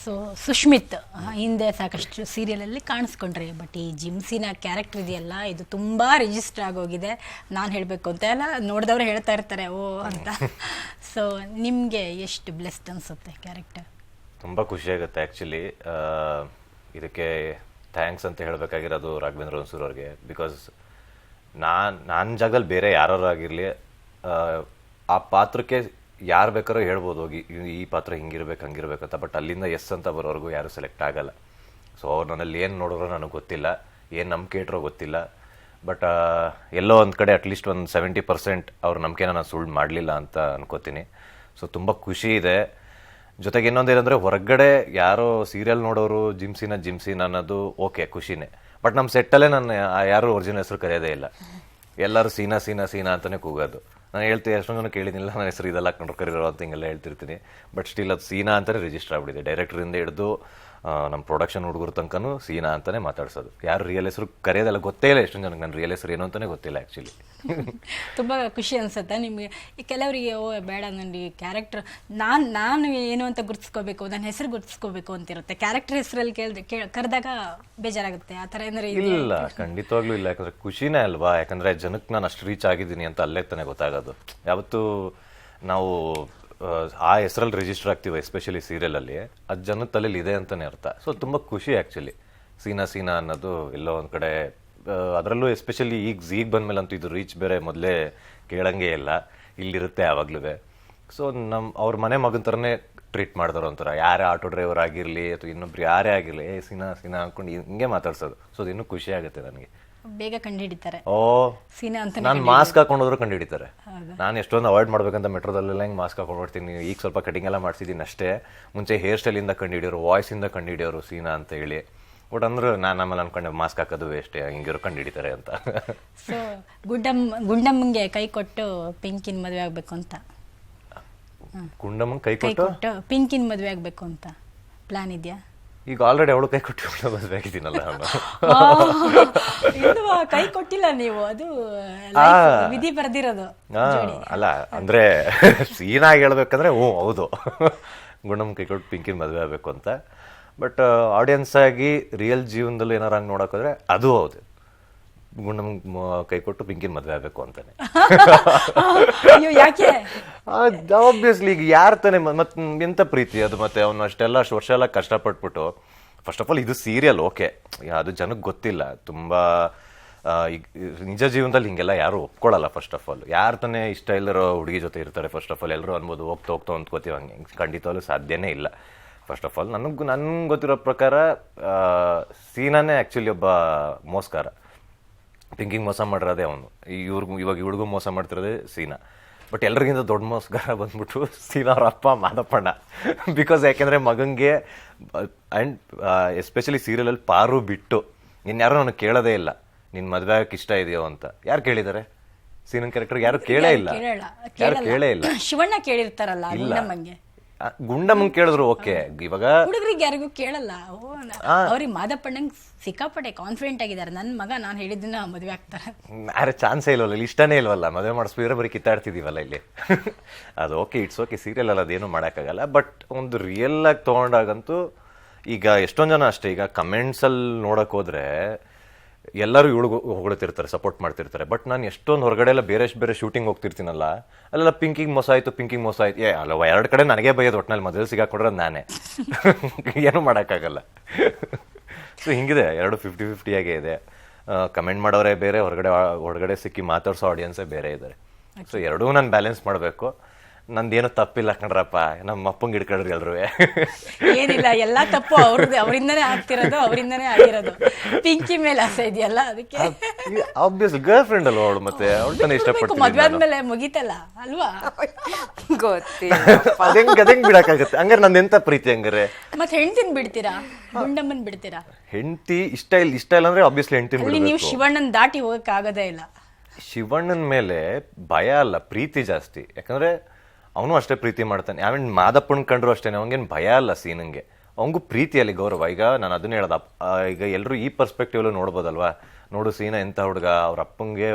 ಸೊ ಸುಶ್ಮಿತ್ ಹಿಂದೆ ಸಾಕಷ್ಟು ಸೀರಿಯಲಲ್ಲಿ ಕಾಣಿಸ್ಕೊಂಡ್ರಿ ಬಟ್ ಈ ಜಿಮ್ಸಿನ ಕ್ಯಾರೆಕ್ಟರ್ ಇದೆಯಲ್ಲ ಇದು ತುಂಬ ರಿಜಿಸ್ಟರ್ ಆಗೋಗಿದೆ. ನಾನು ಹೇಳಬೇಕು ಅಂತ ಎಲ್ಲ ನೋಡಿದವ್ರು ಹೇಳ್ತಾ ಇರ್ತಾರೆ ಓ ಅಂತ. ಸೊ ನಿಮಗೆ ಎಷ್ಟು ಬ್ಲೆಸ್ಡ್ ಅನಿಸುತ್ತೆ ಕ್ಯಾರೆಕ್ಟರ್ ತುಂಬ ಖುಷಿಯಾಗುತ್ತೆ ಆ್ಯಕ್ಚುಲಿ ಇದಕ್ಕೆ ಥ್ಯಾಂಕ್ಸ್ ಅಂತ ಹೇಳಬೇಕಾಗಿರೋದು ರಾಘವೇಂದ್ರ ಅವ್ರಿಗೆ ಬಿಕಾಸ್ ನಾನು ನನ್ನ ಜಾಗದಲ್ಲಿ ಬೇರೆ ಯಾರು ಆಗಿರಲಿ, ಆ ಪಾತ್ರಕ್ಕೆ ಯಾರು ಬೇಕಾದ್ರೂ ಹೇಳ್ಬೋದು, ಹೋಗಿ, ಈ- ಪಾತ್ರ ಹಿಂಗಿರ್ಬೇಕು ಹಂಗಿರ್ಬೇಕಂತ ಬಟ್ ಅಲ್ಲಿಂದ ಎಸ್ ಅಂತ ಬರೋವರೆಗೂ ಯಾರು ಸೆಲೆಕ್ಟ್ ಆಗಲ್ಲ. ಸೊ ಅವ್ರು ನನ್ನಲ್ಲಿ ಏನು ನೋಡಿದ್ರು ನನಗೆ ಗೊತ್ತಿಲ್ಲ, ಏನು ನಂಬಿಕೆ ಇಟ್ಟರೋ ಗೊತ್ತಿಲ್ಲ ಬಟ್ ಎಲ್ಲೋ ಒಂದು ಕಡೆ ಅಟ್ಲೀಸ್ಟ್ ಒಂದು ಸೆವೆಂಟಿ ಪರ್ಸೆಂಟ್ ಅವ್ರ ನಂಬಿಕೆನ ನಾನು ಸುಳ್ಳು ಮಾಡಲಿಲ್ಲ ಅಂತ ಅನ್ಕೋತೀನಿ. ಸೊ ತುಂಬ ಖುಷಿ ಇದೆ. ಜೊತೆಗೆ ಇನ್ನೊಂದೇನಂದ್ರೆ ಹೊರಗಡೆ ಯಾರೋ ಸೀರಿಯಲ್ ನೋಡೋರು ಜಿಮ್ಸಿನ ಜಿಮ್ಸಿನ ಅನ್ನೋದು ಓಕೆ ಖುಷಿನೇ. ಬಟ್ ನಮ್ಮ ಸೆಟ್ಟಲ್ಲೇ ನಾನು ಯಾರು ಒರಿಜಿನಲ್ ಹೆಸರು ಕರೆಯೋದೇ ಇಲ್ಲ. ಎಲ್ಲರೂ ಸೀನಾ ಸೀನಾ ಸೀನಾ ಅಂತಾನೆ ಕೂಗೋದು. ನಾನು ಹೇಳ್ತೀನಿ ಎಷ್ಟೊಂದು ಜನ ಕೇಳಿದ್ದಿಲ್ಲ ನನ್ನ ಹೆಸರು ಇದೆಲ್ಲ ಕಂಡು ಕರೀರೋ ಅಂತ ಹಿಂಗೆಲ್ಲ ಹೇಳ್ತಿರ್ತೀನಿ. ಬಟ್ ಸ್ಟಿಲ್ ಅದು ಸೀನಾ ಅಂತಲೇ ರಿಜಿಸ್ಟರ್ ಆಗ್ಬಿಟ್ಟಿದೆ. ಡೈರೆಕ್ಟ್ರಿಂದ ಹಿಡಿದು ನಮ್ಮ ಪ್ರೊಡಕ್ಷನ್ ಹುಡುಗರ ತನಕನೂ ಸೀನಾ ಅಂತಾನೆ ಮಾತಾಡ್ಸೋದು. ಯಾರು ರಿಯಲ್ ಹೆಸರು ಕರೆಯೋದೆಲ್ಲ ಗೊತ್ತೇ ಇಲ್ಲ ಎಷ್ಟೊಂದು ಜನಕ್ಕೆ ನನ್ನ ರಿಯಲ್ ಹೆಸರು ಏನು ಅಂತಾನೆ ಗೊತ್ತಿಲ್ಲ ಆ್ಯಕ್ಚುಲಿ ತುಂಬ ಖುಷಿ ಅನ್ಸುತ್ತೆ. ನಿಮಗೆ ಈ ಕೆಲವರಿಗೆ ಓ ಬೇಡ ನನಗೆ ಕ್ಯಾರೆಕ್ಟರ್ ನಾನು ನಾನು ಏನು ಅಂತ ಗುರ್ತಿಸ್ಕೋಬೇಕು ನನ್ನ ಹೆಸರು ಗುರ್ತಿಸ್ಕೋಬೇಕು ಅಂತಿರುತ್ತೆ. ಕ್ಯಾರೆಕ್ಟರ್ ಹೆಸರಲ್ಲಿ ಕೇಳಿದೆ ಕರೆದಾಗ ಬೇಜಾರಾಗುತ್ತೆ. ಆ ಥರ ಏನಾರು? ಇಲ್ಲ ಖಂಡಿತವಾಗ್ಲೂ ಇಲ್ಲ. ಯಾಕಂದ್ರೆ ಖುಷಿನೇ ಅಲ್ವಾ? ಯಾಕಂದರೆ ಜನಕ್ಕೆ ನಾನು ಅಷ್ಟು ರೀಚ್ ಆಗಿದ್ದೀನಿ ಅಂತ ಅಲ್ಲೇ ತಾನೇ ಗೊತ್ತಾಗೋದು. ಯಾವತ್ತು ನಾವು ಆ, ಹೆಸರಲ್ಲಿ ರಿಜಿಸ್ಟರ್ ಆಗ್ತೀವಿ ಎಸ್ಪೆಷಲಿ ಸೀರಿಯಲಲ್ಲಿ ಅದು ಜನದ ತಲೆಯಲ್ಲಿ ಇದೆ ಅಂತಲೇ ಅರ್ಥ. ಸೊ ತುಂಬ ಖುಷಿ ಆ್ಯಕ್ಚುಲಿ ಸೀನಾ ಸೀನಾ ಅನ್ನೋದು ಎಲ್ಲೋ ಒಂದು ಕಡೆ ಅದರಲ್ಲೂ ಎಸ್ಪೆಷಲಿ ಈಗ ಈಗ ಬಂದಮೇಲಂತೂ ಇದು ರೀಚ್ ಬೇರೆ ಮೊದಲೇ ಕೇಳಂಗೆ ಇಲ್ಲ. ಇಲ್ಲಿರುತ್ತೆ ಯಾವಾಗ್ಲೂ ಸೊ ನಮ್ಮ ಅವ್ರ ಮನೆ ಮಗನ ಥರನೇ ಟ್ರೀಟ್ ಮಾಡಿದ್ರು ಒಂಥರ. ಯಾರೇ ಆಟೋ ಡ್ರೈವರ್ ಆಗಿರಲಿ ಅಥವಾ ಇನ್ನೊಬ್ರು ಯಾರೇ ಆಗಿರಲಿ ಏ ಸೀನಾ ಸೀನಾ ಅಂದ್ಕೊಂಡು ಹಿಂಗೆ ಮಾತಾಡ್ಸೋದು. ಸೊ ಅದು ಇನ್ನೂ ಖುಷಿ ಆಗುತ್ತೆ ನನಗೆ. ಬೇಗ ಕಂಡುಹಿಡಿತಾರೆ. ಓ ಸೀನಾ ಅಂತ ನಾನು ಮಾಸ್ಕ್ ಹಾಕೊಂಡೋದ್ರು ಕಂಡು ಹಿಡಿತಾರೆ ನಾನು ಎಷ್ಟೊಂದು ಅವಾಯ್ಡ್ ಮಾಡ್ಬೇಕಂತ ಮೆಟ್ರೋದಲ್ಲೆಲ್ಲ ಹಿಂಗೆ ಮಾಸ್ಕ್ ಹಾಕೊಂಡು ಬರ್ತೀನಿ ಈಗ ಸ್ವಲ್ಪ ಕಟಿಂಗ್ ಎಲ್ಲ ಮಾಡ್ಸಿದ್ದೀನಿ ಅಷ್ಟೇ. ಮುಂಚೆ ಹೇರ್ ಸ್ಟೈಲಿಂದ ಕಂಡು ಹಿಡಿಯೋರು ವಾಯ್ಸಿಂದ ಕಂಡು ಹಿಡಿಯೋರು ಸೀನಾ ಅಂತ ಹೇಳಿ. ಬಟ್ ಅಂದ್ರೆ ನಾನು ಆಮೇಲೆ ಅನ್ಕೊಂಡೆ ಮಾಸ್ಕ್ ಹಾಕೋದು ವೇಸ್ಟೇ ಹಿಂಗಿರೋ ಕಂಡು ಹಿಡಿತಾರೆ ಅಂತ. ಸೊ ಗುಂಡಮ್ ಗುಂಡಮ್ಮಂಗೆ ಕೈ ಕೊಟ್ಟು ಪಿಂಕಿನ ಮದುವೆ ಆಗಬೇಕು ಅಂತ. ಗುಂಡಮ್ಮಂಗೆ ಕೈ ಕೈ ಕೊಟ್ಟು ಕೊಟ್ಟು ಪಿಂಕಿನ ಮದುವೆ ಆಗಬೇಕು ಅಂತ. ಪ್ಲಾನ್ ಇದೆಯಾ? ಈಗ ಆಲ್ರೆಡಿ ಅವಳು ಕೈ ಕೊಟ್ಟು ಮದುವೆ ಆಗಿದ್ದೀನಲ್ಲ ಕೈ ಕೊಟ್ಟಿಲ್ಲ ನೀವು. ಅದು ವಿಧಿ ಬರ್ದಿರೋದು ಅಲ್ಲ ಅಂದ್ರೆ ಸೀನಾಗಿ ಹೇಳ್ಬೇಕಂದ್ರೆ ಹ್ಞೂ ಹೌದು. ಗುಣಮ್ ಕೈ ಕೊಟ್ಟು ಪಿಂಕಿನ ಮದುವೆ ಆಗಬೇಕು ಅಂತ. ಬಟ್ ಆಡಿಯನ್ಸ್ ಆಗಿ ರಿಯಲ್ ಜೀವನದಲ್ಲಿ ಏನಾರ ಹಂಗೆ ನೋಡೋಕೋದ್ರೆ ಅದು ಹೌದು. ಮ- ಕೈ ಕೊಟ್ಟು ಪಿಂಕಿನ ಮದುವೆ ಆಗಬೇಕು ಅಂತಾನೆ. ಅಯ್ಯೋ ಯಾಕೆ? ಆಬ್ವಿಯಸ್ಲಿ ಈಗ ಯಾರು ತಾನೆ ಮತ್ತೆ ಎಂತ ಪ್ರೀತಿ? ಅದು ಮತ್ತೆ ಅವನು ಅಷ್ಟೆಲ್ಲ ಅಷ್ಟು ವರ್ಷ ಎಲ್ಲ ಕಷ್ಟಪಟ್ಬಿಟ್ಟು ಫಸ್ಟ್ ಆಫ್ ಆಲ್ ಇದು ಸೀರಿಯಲ್ ಓಕೆ ಅದು ಜನಕ್ಕೆ ಗೊತ್ತಿಲ್ಲ. ತುಂಬಾ ಈಗ ನಿಜ ಜೀವನದಲ್ಲಿ ಹಿಂಗೆಲ್ಲ ಯಾರು ಒಪ್ಕೊಳ್ಳಲ್ಲ ಫಸ್ಟ್ ಆಫ್ ಆಲ್ ಯಾರು ತಾನೇ ಇಷ್ಟ ಇಲ್ಲರೋ ಹುಡುಗಿ ಜೊತೆ ಇರ್ತಾರೆ ಫಸ್ಟ್ ಆಫ್ ಆಲ್ ಎಲ್ಲರೂ ಅನ್ಬೋದು ಹೋಗ್ತಾ ಹೋಗ್ತಾ ಅಂದ್ಕೋತೀವಿ ಹಂಗೆ. ಖಂಡಿತವಾಗ್ಲೂ ಸಾಧ್ಯನೇ ಇಲ್ಲ. ಫಸ್ಟ್ ಆಫ್ ಆಲ್ ನನಗೆ ನನ್ಗೆ ಗೊತ್ತಿರೋ ಪ್ರಕಾರ ಸೀನಾನೇ ಆ್ಯಕ್ಚುಲಿ ಒಬ್ಬ ಮೋಸ್ಕಾರ. ಪಿಂಕಿಂಗ್ ಮೋಸ ಮಾಡಿರೋದೇ ಅವನು. ಇವ್ರಿಗೂ ಇವಾಗ ಇವ್ರಿಗೂ ಮೋಸ ಮಾಡ್ತಿರೋದೇ ಸೀನಾ. ಬಟ್ ಎಲ್ರಿಗಿಂತ ದೊಡ್ಡ ಮೋಸಗಾರ ಬಂದ್ಬಿಟ್ಟು ಸೀನಾ ಅವ್ರ ಅಪ್ಪ ಮಾದಪ್ಪಣ್ಣ. ಬಿಕಾಸ್ ಯಾಕೆಂದರೆ ಮಗಂಗೆ ಆ್ಯಂಡ್ ಎಸ್ಪೆಷಲಿ ಸೀರಿಯಲಲ್ಲಿ ಪಾರು ಬಿಟ್ಟು ಇನ್ಯಾರು ನನಗೆ ಕೇಳೋದೇ ಇಲ್ಲ. ನಿನ್ನ ಮದುವೆ ಆಗಕ್ಕೆ ಇಷ್ಟ ಇದೆಯೋ ಅಂತ. ಯಾರು ಕೇಳಿದ್ದಾರೆ ಸೀನನ್ ಕ್ಯಾರೆಕ್ಟರ್ ಯಾರು ಕೇಳೇ ಇಲ್ಲ. ಯಾರು ಕೇಳೇ ಇಲ್ಲ. ಶಿವಣ್ಣ ಕೇಳಿರ್ತಾರಲ್ಲ ಇಲ್ಲ. ಗುಂಡಮ್ಮಂಗ್ ಕೇಳಿದ್ರು ಓಕೆ ಇವಾಗ ಹುಡುಗರಿಗೆ ಯಾರಿಗೂ ಕೇಳಲ್ಲ. ಓ ನ- ಅವ್ರಿಗೆ ಮಾದಪ್ಪಣ್ಣಂಗ್ ಸಿಕ್ಕಾಪಟ್ಟೆ ಕಾನ್ಫಿಡೆಂಟ್ ಆಗಿದ್ದಾರೆ. ನನ್ನ ಮಗ ನಾನು ಹೇಳಿದ್ದನ್ನ ಮದುವೆ ಆಗ್ತಾರೆ. ಅರೆ ಚಾನ್ಸೇ ಇಲ್ವಲ್ಲ ಇಲ್ಲಿ ಇಷ್ಟನೇ ಇಲ್ವಲ್ಲ? ಮದುವೆ ಮಾಡಿಸ್ಬಿದ್ರೆ ಬರೀ ಕಿತ್ತಾಡ್ತಿದೀವಲ್ಲ ಇಲ್ಲಿ. ಅದು ಓಕೆ ಇಟ್ಸ್ ಓಕೆ ಸೀರಿಯಲ್ ಅಲ್ಲ ಅದೇನು ಮಾಡೋಕ್ಕಾಗಲ್ಲ ಬಟ್ ಒಂದು ರಿಯಲ್ ಆಗಿ ತೊಗೊಂಡಾಗಂತೂ ಈಗ ಎಷ್ಟೊಂದು ಜನ ಅಷ್ಟೇ ಈಗ ಕಮೆಂಟ್ಸಲ್ಲಿ ನೋಡಕ್ ಹೋದ್ರೆ ಎಲ್ಲರೂ ಇವಳಿಗೆ ಹೊಗಳ್ತಿರ್ತಾರೆ ಸಪೋರ್ಟ್ ಮಾಡ್ತಿರ್ತಾರೆ. ಬಟ್ ನಾನು ಎಷ್ಟೊಂದು ಹೊರಗಡೆ ಎಲ್ಲ ಬೇರೆ ಬೇರೆ ಶೂಟಿಂಗ್ ಹೋಗ್ತಿರ್ತೀನಲ್ಲ ಅಲ್ಲೆಲ್ಲ ಪಿಂಕಿಂಗ್ ಮೋಸ ಆಯಿತು ಪಿಂಕಿಂಗ್ ಮೋಸ ಆಯ್ತು. ಏ ಅಲ್ಲ ಎರಡು ಕಡೆ ನನಗೆ ಬೈಯೋದು ಒಟ್ಟಿನಲ್ಲಿ ಮದುವೆ ಸಿಗಾಕೊಡ್ರೆ ನಾನೇ. ಏನು ಮಾಡೋಕ್ಕಾಗಲ್ಲ. ಸೊ ಹಿಂಗಿದೆ ಎರಡು ಫಿಫ್ಟಿ ಫಿಫ್ಟಿಯಾಗೆ ಇದೆ. ಕಮೆಂಟ್ ಮಾಡೋರೇ ಬೇರೆ ಹೊರಗಡೆ ಹೊರಗಡೆ ಸಿಕ್ಕಿ ಮಾತಾಡ್ಸೋ ಆಡಿಯನ್ಸೇ ಬೇರೆ ಇದ್ದಾರೆ ಸೊ ಎರಡೂ ನಾನು ಬ್ಯಾಲೆನ್ಸ್ ಮಾಡಬೇಕು. ನಂದೇನು ತಪ್ಪಿಲ್ಲ ಕಣ್ರಪ್ಪ. ನಮ್ಮ ಅಪ್ಪಂಗೆ ಇಡ್ಕೊಳ್ರಿ ಎಲ್ರು. ಏನಿಲ್ಲ ಎಲ್ಲಾ ತಪ್ಪು ಅವ್ರದ್ದು. ಅವರಿಂದನೇ ಆಗ್ತಿರೋದು ಅವರಿಂದನೇ ಆಗಿರೋದು. ಪಿಂಕಿ ಮೇಲೆ ಆಸೆ ಇದೆಯಲ್ಲ ಅದಕ್ಕೆ. ಆಬ್ವಿಯಸ್ ಗರ್ಲ್ ಫ್ರೆಂಡ್ ಅಲ್ವಾ ಅವಳು ಮತ್ತೆ? ಅವಳು ತಾನೇ ಮದ್ವೆ ಆದ್ಮೇಲೆ ಮುಗೀತಲ್ಲ ಅಲ್ವಾ? ಗೊತ್ತಿ ಅದಂಗ್ ಅದಂಗ್ ಬಿಡಕ್ಕಾಗತ್ತೆ. ಹಂಗಾರೆ ನಂದು ಎಂತ ಪ್ರೀತಿ ಹಂಗಾರೆ? ಮತ್ತೆ ಹೆಣ್ತಿನ್ ಬಿಡ್ತೀರಾ? ಗುಂಡಮ್ಮನ್ ಬಿಡ್ತೀರಾ? ಹೆಂಡತಿ ಇಷ್ಟ ಇಲ್ಲ ಇಷ್ಟ ಇಲ್ಲ ಅಂದ್ರೆ ಆಬ್ವಿಯಸ್ಲಿ ಹೆಂಡತಿ ಅಲ್ಲಿ ನೀವು ಶಿವಣ್ಣನ ಶಿವಣ್ಣನ್ ದಾಟಿ ಹೋಗಕ್ ಆಗೋದೇ ಇಲ್ಲ. ಶಿವಣ್ಣನ ಮೇಲೆ ಭಯ ಅಲ್ಲ ಪ್ರೀತಿ ಜಾಸ್ತಿ. ಯಾಕಂದ್ರೆ ಅವನು ಅಷ್ಟೇ ಪ್ರೀತಿ ಮಾಡ್ತಾನೆ. ಆಮೇಲೆ ಮಾದಪ್ಪನ ಕಂಡ್ರು ಅಷ್ಟೇ ಅವನಿಗೇನು ಭಯ ಅಲ್ಲ ಸೀನಂಗೆ ಅವನಿಗೂ ಪ್ರೀತಿಯಲ್ಲಿ ಗೌರವ. ಈಗ ನಾನು ಅದನ್ನ ಹೇಳ್ದ ಈಗ ಎಲ್ಲರೂ ಈ ಪರ್ಸ್ಪೆಕ್ಟಿವ್ ನೋಡ್ಬೋದಲ್ವಾ? ನೋಡು ಸೀನ ಎಂಥ ಹುಡುಗ, ಅವ್ರ ಅಪ್ಪಂಗೆ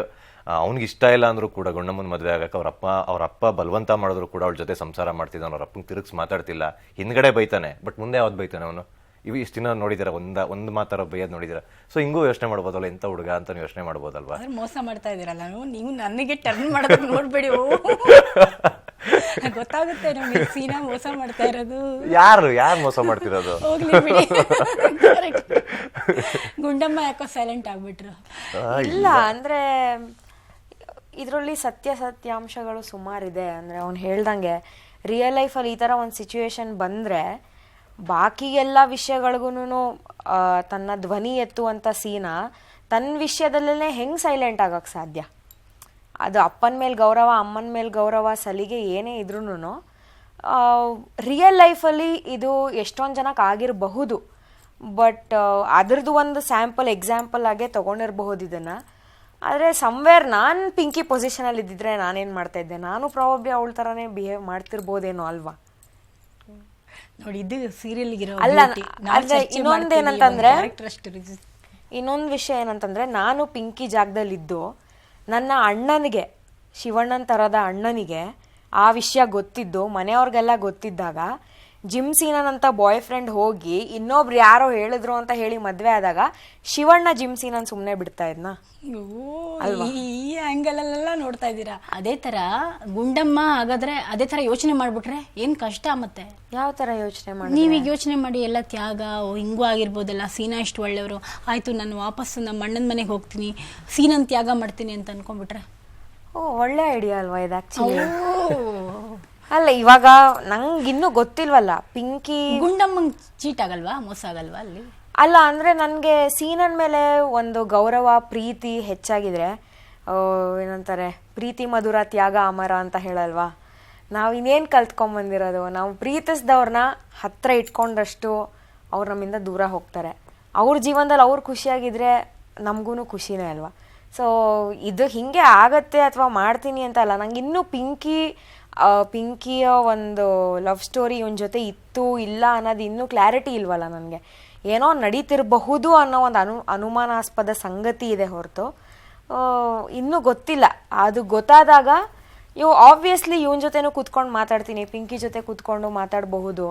ಅವ್ನಿಗೆ ಇಷ್ಟ ಇಲ್ಲ ಅಂದರೂ ಕೂಡ ಗುಂಡಮ್ಮನ ಮದುವೆ ಆಗಕ್ಕೆ ಅವ್ರ ಅಪ್ಪ ಅವ್ರ ಅಪ್ಪ ಬಲವಂತ ಮಾಡಿದ್ರು ಕೂಡ ಅವಳ ಜೊತೆ ಸಂಸಾರ ಮಾಡ್ತಿದ್ದಾನೆ, ಅವ್ರ ಅಪ್ಪಂಗೆ ತಿರುಗಿಸ್ ಮಾತಾಡ್ತಿಲ್ಲ. ಹಿಂದ್ಗಡೆ ಬೈತಾನೆ, ಬಟ್ ಮುಂದೆ ಯಾವ್ದು ಬೈತಾನೆ ಅವನು? ಇವು ಇಷ್ಟು ದಿನ ನೋಡಿದಾರ? ಒಂದ ಒಂದು ಮಾತಾರ ಬೈಯೋದು ನೋಡಿದಿರ? ಸೊ ಹಿಂಗೂ ಯೋಚನೆ ಮಾಡ್ಬೋದಲ್ಲ? ಎಂತ ಹುಡುಗ ಅಂತ ಯೋಚನೆ ಮಾಡ್ಬೋದಲ್ವಾ? ಮೋಸ ಮಾಡ್ತಾ ಇದೀರಲ್ಲ ನೀವು? ನೀವು ನನಗೆ ಟರ್ನ್ ಮಾಡೋದಕ್ಕೆ ನೋಡ್ಬೇಡಿ. ಓ. ಗೊತ್ತಾಗುತ್ತೆ ನಮಗೆ ಸೀನಾ ಮೋಸ ಮಾಡ್ತಾ ಇರೋದು. ಯಾರು? ಯಾರು ಮೋಸ ಮಾಡ್ತಿರೋದು? ಹೋಗ್ಲಿ ಬಿಡಿ. Correct. ಗುಂಡಮ್ಮ ಯಾಕೋ ಸೈಲೆಂಟ್ ಆಗ್ಬಿಟ್ರು. ಇಲ್ಲ ಅಂದ್ರೆ ಇದರಲ್ಲಿ ಸತ್ಯ ಸತ್ಯಾಂಶಗಳು ಸುಮಾರಿದೆ ಅಂದ್ರೆ ಅವ್ನು ಹೇಳ್ದಂಗೆ ರಿಯಲ್ ಲೈಫಲ್ಲಿ ಈ ಥರ ಒಂದು ಸಿಚುವೇಶನ್ ಬಂದರೆ ಬಾಕಿ ಎಲ್ಲ ವಿಷಯಗಳಿಗೂ ತನ್ನ ಧ್ವನಿ ಎತ್ತುವಂಥ ಸೀನಾ ತನ್ನ ವಿಷಯದಲ್ಲೇ ಹೆಂಗೆ ಸೈಲೆಂಟ್ ಆಗೋಕ್ಕೆ ಸಾಧ್ಯ? ಅದು ಅಪ್ಪನ ಮೇಲೆ ಗೌರವ, ಅಮ್ಮನ ಮೇಲೆ ಗೌರವ, ಸಲಿಗೆ ಏನೇ ಇದ್ರೂ ರಿಯಲ್ ಲೈಫಲ್ಲಿ ಇದು ಎಷ್ಟೊಂದು ಜನಕ್ಕೆ ಆಗಿರಬಹುದು. ಬಟ್ ಅದರದ್ದು ಒಂದು ಸ್ಯಾಂಪಲ್ ಎಕ್ಸಾಂಪಲ್ ಆಗೇ ತೊಗೊಂಡಿರಬಹುದು ಇದನ್ನು. ಆದರೆ ಸಮ್ವೇರ್ ನಾನು ಪಿಂಕಿ ಪೊಸಿಷನಲ್ಲಿ ಇದ್ದಿದ್ರೆ ನಾನೇನು ಮಾಡ್ತಾ ಇದ್ದೆ? ನಾನು ಪ್ರಾಬಬ್ಲಿ ಅವಳ ಥರನೇ ಬಿಹೇವ್ ಮಾಡ್ತಿರ್ಬೋದೇನೋ ಅಲ್ವಾ? ನೋಡಿ ಇದು ಸೀರಿಯಲ್ ಇರೋ ಅಲ್ಲ, beauty. ನಾವ್ ಅದ್ರೆ ಚರ್ಚೆ ಇನ್ನೊಂದ್ ಮಾಡ್ತೀವಿ, ಏನಂತಂದ್ರೆ- ಒಂದ್ character ಅಷ್ಟು ರಿಜಿ- ಇನ್ನೊಂದು ವಿಷಯ ಏನಂತಂದ್ರೆ ನಾನು ಪಿಂಕಿ ಜಾಗದಲ್ಲಿ ಇದ್ದು ನನ್ನ ಅಣ್ಣನಿಗೆ ಶಿವಣ್ಣನ ತರದ ಅಣ್ಣನಿಗೆ ಆ ವಿಷಯ ಗೊತ್ತಿದ್ದು ಮನೆಯವ್ರಿಗೆಲ್ಲ ಗೊತ್ತಿದ್ದಾಗ ಜಿಮ್ ಸೀನನ್ ಅಂತ ಬಾಯ್ ಫ್ರೆಂಡ್ ಹೋಗಿ ಇನ್ನೊಬ್ರು ಯಾರೋ ಹೇಳಿದ್ರು ಅಂತ ಹೇಳಿ ಮದ್ವೆ ಆದಾಗ ಶಿವಣ್ಣ ಜಿಮ್ ಸೀನನ್ ಸುಮ್ಮನೆ ಬಿಡ್ತಾ ಇದ್ನಾ? ಈ ಅಲ್ಲೆಲ್ಲ ನೋಡ್ತಾ ಇದ್ದೀರಾ? ಅದೇ ತರ ಗುಂಡಮ್ಮ ಹಾಗಾದ್ರೆ ಅದೇ ತರ ಯೋಚನೆ ಮಾಡ್ಬಿಟ್ರೆ ಏನ್ ಕಷ್ಟ ಮತ್ತೆ? ಯಾವ ತರ ಯೋಚನೆ ಮಾಡಿ ನೀವೀಗ ಯೋಚನೆ ಮಾಡಿ ಎಲ್ಲ ತ್ಯಾಗ ಓ, ಹಿಂಗೂ ಆಗಿರ್ಬೋದಲ್ಲ ಸೀನಾ ಇಷ್ಟು ಒಳ್ಳೆಯವರು. ಆಯ್ತು ನಾನು ವಾಪಸ್ ನಮ್ಮ ಅಣ್ಣನ ಮನೆಗೆ ಹೋಗ್ತೀನಿ ಸೀನನ್ ತ್ಯಾಗ ಮಾಡ್ತೀನಿ ಅಂತ ಅನ್ಕೊಂಡ್ಬಿಟ್ರೆ? ಓ ಒಳ್ಳೆ ಐಡಿಯಾ ಅಲ್ವಾ ಇದು ಆ್ಯಕ್ಚುಲಿ ಅಲ್ಲ ಇವಾಗ ನಂಗೆ ಇನ್ನೂ ಗೊತ್ತಿಲ್ವಲ್ಲ ಪಿಂಕಿ ಗುಂಡಮ್ಮ ಚೀಟ್ ಆಗಲ್ವಾ? ಮೋಸ ಆಗಲ್ವಾ ಅಲ್ಲಿ? ಅಲ್ಲ ಅಂದ್ರೆ ನನಗೆ ಸೀನನ್ ಮೇಲೆ ಒಂದು ಗೌರವ ಪ್ರೀತಿ ಹೆಚ್ಚಾಗಿದ್ರೆ ಆ, ಏನಂತಾರೆ ಪ್ರೀತಿ ಮಧುರ ತ್ಯಾಗ ಅಮರ ಅಂತ ಹೇಳಲ್ವಾ? ನಾವು ಇನ್ನೇನು ಕಲ್ತ್ಕೊಂಬಂದಿರೋದು ನಾವು ಪ್ರೀತಿಸ್ದವ್ರನ್ನ ಹತ್ರ ಇಟ್ಕೊಂಡಷ್ಟು ಅವ್ರು ನಮ್ಮಿಂದ ದೂರ ಹೋಗ್ತಾರೆ. ಅವ್ರ ಜೀವನದಲ್ಲಿ ಅವ್ರು ಖುಷಿಯಾಗಿದ್ರೆ ನಮಗೂ ಖುಷಿನೇ ಅಲ್ವಾ? ಸೊ ಇದು ಹಿಂಗೆ ಆಗತ್ತೆ ಅಥವಾ ಮಾಡ್ತೀನಿ ಅಂತ ಅಲ್ಲ ನಂಗೆ ಇನ್ನೂ ಪಿಂಕಿ ಪಿಂಕಿಯ ಒಂದು ಲವ್ ಸ್ಟೋರಿ ಇವನ ಜೊತೆ ಇತ್ತು ಇಲ್ಲ ಅನ್ನೋದು ಇನ್ನೂ ಕ್ಲಾರಿಟಿ ಇಲ್ವಲ್ಲ ನನಗೆ. ಏನೋ ನಡೀತಿರಬಹುದು ಅನ್ನೋ ಒಂದು ಅನು, ಅನುಮಾನಾಸ್ಪದ ಸಂಗತಿ ಇದೆ ಹೊರತು. ಇನ್ನೂ ಗೊತ್ತಿಲ್ಲ. ಅದು ಗೊತ್ತಾದಾಗ ಇವು ಆಬ್ವಿಯಸ್ಲಿ ಇವನ ಜೊತೆನೂ ಕೂತ್ಕೊಂಡು ಮಾತಾಡ್ತೀನಿ, ಪಿಂಕಿ ಜೊತೆ ಕೂತ್ಕೊಂಡು ಮಾತಾಡಬಹುದು.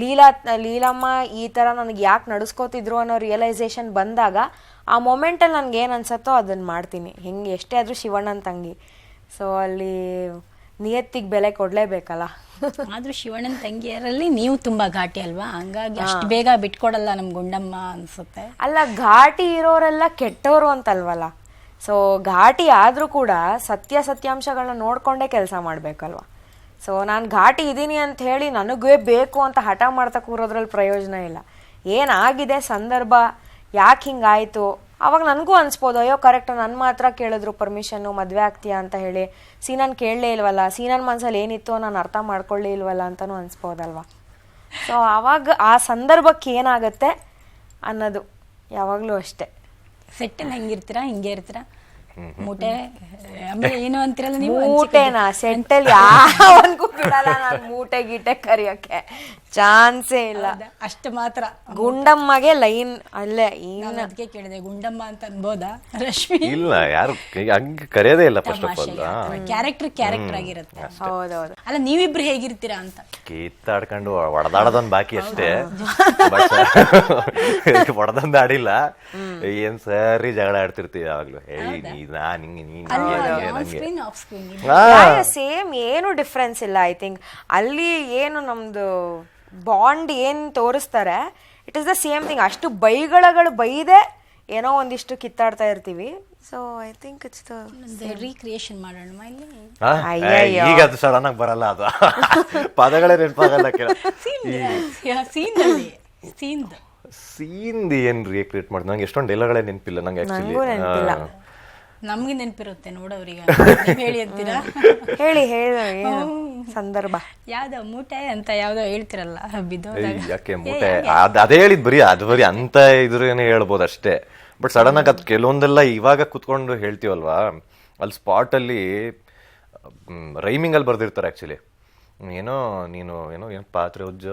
ಲೀಲಾ, ಲೀಲಮ್ಮ ಈ ಥರ ನನಗೆ ಯಾಕೆ ನಡೆಸ್ಕೋತಿದ್ರು ಅನ್ನೋ ರಿಯಲೈಸೇಷನ್ ಬಂದಾಗ ಆ ಮೊಮೆಂಟಲ್ಲಿ ನನಗೆ ಏನು ಅನ್ಸತ್ತೋ ಅದನ್ನು ಮಾಡ್ತೀನಿ. ಹೆಂಗೆ, ಎಷ್ಟೇ ಆದರೂ ಶಿವಣ್ಣನ ತಂಗಿ. ಸೊ ಅಲ್ಲಿ ನಿಯತ್ತಿಗೆ ಬೆಲೆ ಕೊಡಲೇಬೇಕಲ್ಲ? ಆದ್ರೂ ಶಿವಣ್ಣನ ತಂಗಿಯರಲ್ಲಿ ನೀವು ತುಂಬಾ ಘಾಟಿ ಅಲ್ವಾ? ಹಂಗಾಗಿ ಅಷ್ಟು ಬೇಗ ಬಿಟ್ಕೊಡಲ್ಲ ನಮ್ ಗುಂಡಮ್ಮ ಅನ್ಸುತ್ತೆ. ಅಲ್ಲ ಘಾಟಿ ಇರೋರೆಲ್ಲ ಕೆಟ್ಟವರು ಅಂತಲ್ವಲ್ಲ? ಸೊ ಘಾಟಿ ಆದರೂ ಕೂಡ ಸತ್ಯ ಸತ್ಯಾಂಶಗಳನ್ನ ನೋಡ್ಕೊಂಡೇ ಕೆಲಸ ಮಾಡಬೇಕಲ್ವ? ಸೊ ನಾನು ಘಾಟಿ ಇದ್ದೀನಿ ಅಂತ ಹೇಳಿ ನನಗೇ ಬೇಕು ಅಂತ ಹಠ ಮಾಡ್ತಾ ಕೂರೋದ್ರಲ್ಲಿ ಪ್ರಯೋಜನ ಇಲ್ಲ. ಏನಾಗಿದೆ ಸಂದರ್ಭ? ಯಾಕೆ ಹಿಂಗಾಯ್ತು? ಅವಾಗ ನನಗೂ ಅನಿಸ್ಬೋದು, ಅಯ್ಯೋ ಕರೆಕ್ಟ್ ನನ್ನ ಮಾತ್ರ ಕೇಳಿದ್ರು ಪರ್ಮಿಷನ್ನು ಮದುವೆ ಆಗ್ತೀಯಾ ಅಂತ ಹೇಳಿ. ಸೀನನ್ ಕೇಳಲೇ ಇಲ್ವಲ್ಲ, ಸೀನನ್ ಮನ್ಸಲ್ಲಿ ಏನಿತ್ತು ನಾನು ಅರ್ಥ ಮಾಡ್ಕೊಳ್ಳೇ ಇಲ್ವಲ್ಲ ಅಂತಲೂ ಅನಿಸ್ಬೋದಲ್ವ? ಸೊ ಆವಾಗ ಆ ಸಂದರ್ಭಕ್ಕೆ ಏನಾಗುತ್ತೆ ಅನ್ನೋದು ಯಾವಾಗಲೂ ಅಷ್ಟೇ. ಸೆಟ್ಟಲ್ಲಿ ಹೆಂಗಿರ್ತೀರಾ, ಹಿಂಗೆ ಇರ್ತೀರಾ? ಮೂಟೆ? ಆಮೇಲೆ ಏನು ಅಂತಿರಲ್ಲ ನೀವು? ಮೂಟೆನಾ? ಸೆಟ್ಟಲ್ಲಿ ಯಾವನ್ಗೂ ಬಿಡಲ್ಲ ನಾನು ಮೂಟೆ ಗೀಟೆ ಕರಿಯೋಕೆ ಚಾನ್ಸೇ ಇಲ್ಲ? ಅಷ್ಟು ಮಾತ್ರ. ಗುಂಡಮ್ಮಗೆ ಲೈನ್ ಅಲ್ಲೇ ನಾನು ಇನ್ನು ಅದಕ್ಕೆ ಕೇಳಿದೆ ಗುಂಡಮ್ಮ ಅಂತ ಅನ್ಬೋದಾ? ರಶ್ಮಿ? ಇಲ್ಲ ಯಾರು ಹಂಗೆ ಕರೆಯೋದೇ ಇಲ್ಲ first of all character character ಆಗಿರುತ್ತೆ. ಹೌದೌದು. ಅಲ್ಲ ನೀವಿಬ್ರು ಹೇಗಿರ್ತೀರಾ ಅಂತ? ಕಿತ್ತಾಡ್ಕೊಂಡು ಹೊಡೆದಾಡೋದೊಂದು ಬಾಕಿ ಅಷ್ಟೇ. ಒಡೆದೊಂದು ಆಡಿಲ್ಲ. ಏನ್ ಸರಿ ಜಗಳ ಆಡ್ತಿರ್ತೀವಿ ಯಾವಾಗ್ಲೂ. ಏಯ್ ನೀ ನಿಂಗೆ ನೀನ್ ಅಲ್ಲಿ ನಂಗೆ ಆನ್ ನಂಗೆ ಸ್ಕ್ರೀನ್ ಆಫ್ ಸೇಮ್ ಏನು ಡಿಫ್ರೆನ್ಸ್ ಇಲ್ಲ ಐ ಥಿಂಕ್ ಅಲ್ಲಿ ಏನು ನಮ್ದು ಬಾಂಡ್ ಏನ್ ತೋರಿಸ್ತಾರೆ it is the same thing ಅಷ್ಟು ಬೈಗಳಗಳು ಬೈದೆ ಏನೋ ಒಂದಿಷ್ಟು ಕಿತ್ತಾಡ್ತಾ ಇರ್ತೀವಿ. So I think it's the recreation ಮಾಡೋಣ? ಏ, ಈಗ ಅದು ಸಡನ್ ಆಗಿ ಬರಲ್ಲ ಅದು. ಪದಗಳೇ ನೆನಪಾಗಲ್ಲ ಸೀನ್ ಅಲ್ಲಿ. ಸೀನ್ ಸೀನ್ ಏನ್ ರೀಕ್ರಿಯೇಟ್ ಮಾಡಿ ನಂಗೆ ಎಷ್ಟೊಂದು ಡೈಲಾಗಳೇ ನೆನಪಿಲ್ಲ ನಂಗೆ ನಂಗೂ ಆಕ್ಚುಲಿ ನಮ್ಗೆ ನೆನಪಿರುತ್ತೆ ನೋಡೋರಿಗೆ ಹೇಳಿ ಅಂತೀರಾ? ಹೇಳಿ ಹೇಳಿ ಸಂದರ್ಭ. ಯಾವ್ದೋ ಮೂಟೆ ಅಂತ ಯಾವ್ದೋ ಹೇಳ್ತಿರಲ್ಲ ಬಿದ್ದೋದಾಗ. ಯಾಕೆ ಮೂಟೆ? ಅದ್ ಅದೇ ಹೇಳಿದ್ ಬರೀ ಅದು ಬರೀ ಅಂತ ಇದ್ರೇನೆ ಹೇಳ್ಬೋದು ಅಷ್ಟೇ. ಬಟ್ ಸಡನ್ ಆಗಿ ಅದು ಕೆಲವೊಂದೆಲ್ಲ ಇವಾಗ ಕುತ್ಕೊಂಡು ಹೇಳ್ತೀವಲ್ವಾ? ಅಲ್ಲಿ ಸ್ಪಾಟ್ ಅಲ್ಲಿ ರೈಮಿಂಗ್ ಅಲ್ಲಿ ಬರ್ದಿರ್ತಾರೆ ಆಕ್ಚುಲಿ ಏನೋ ನೀನು ಏನೋ ಏನು ಪಾತ್ರೆ ಉಜ್ಜ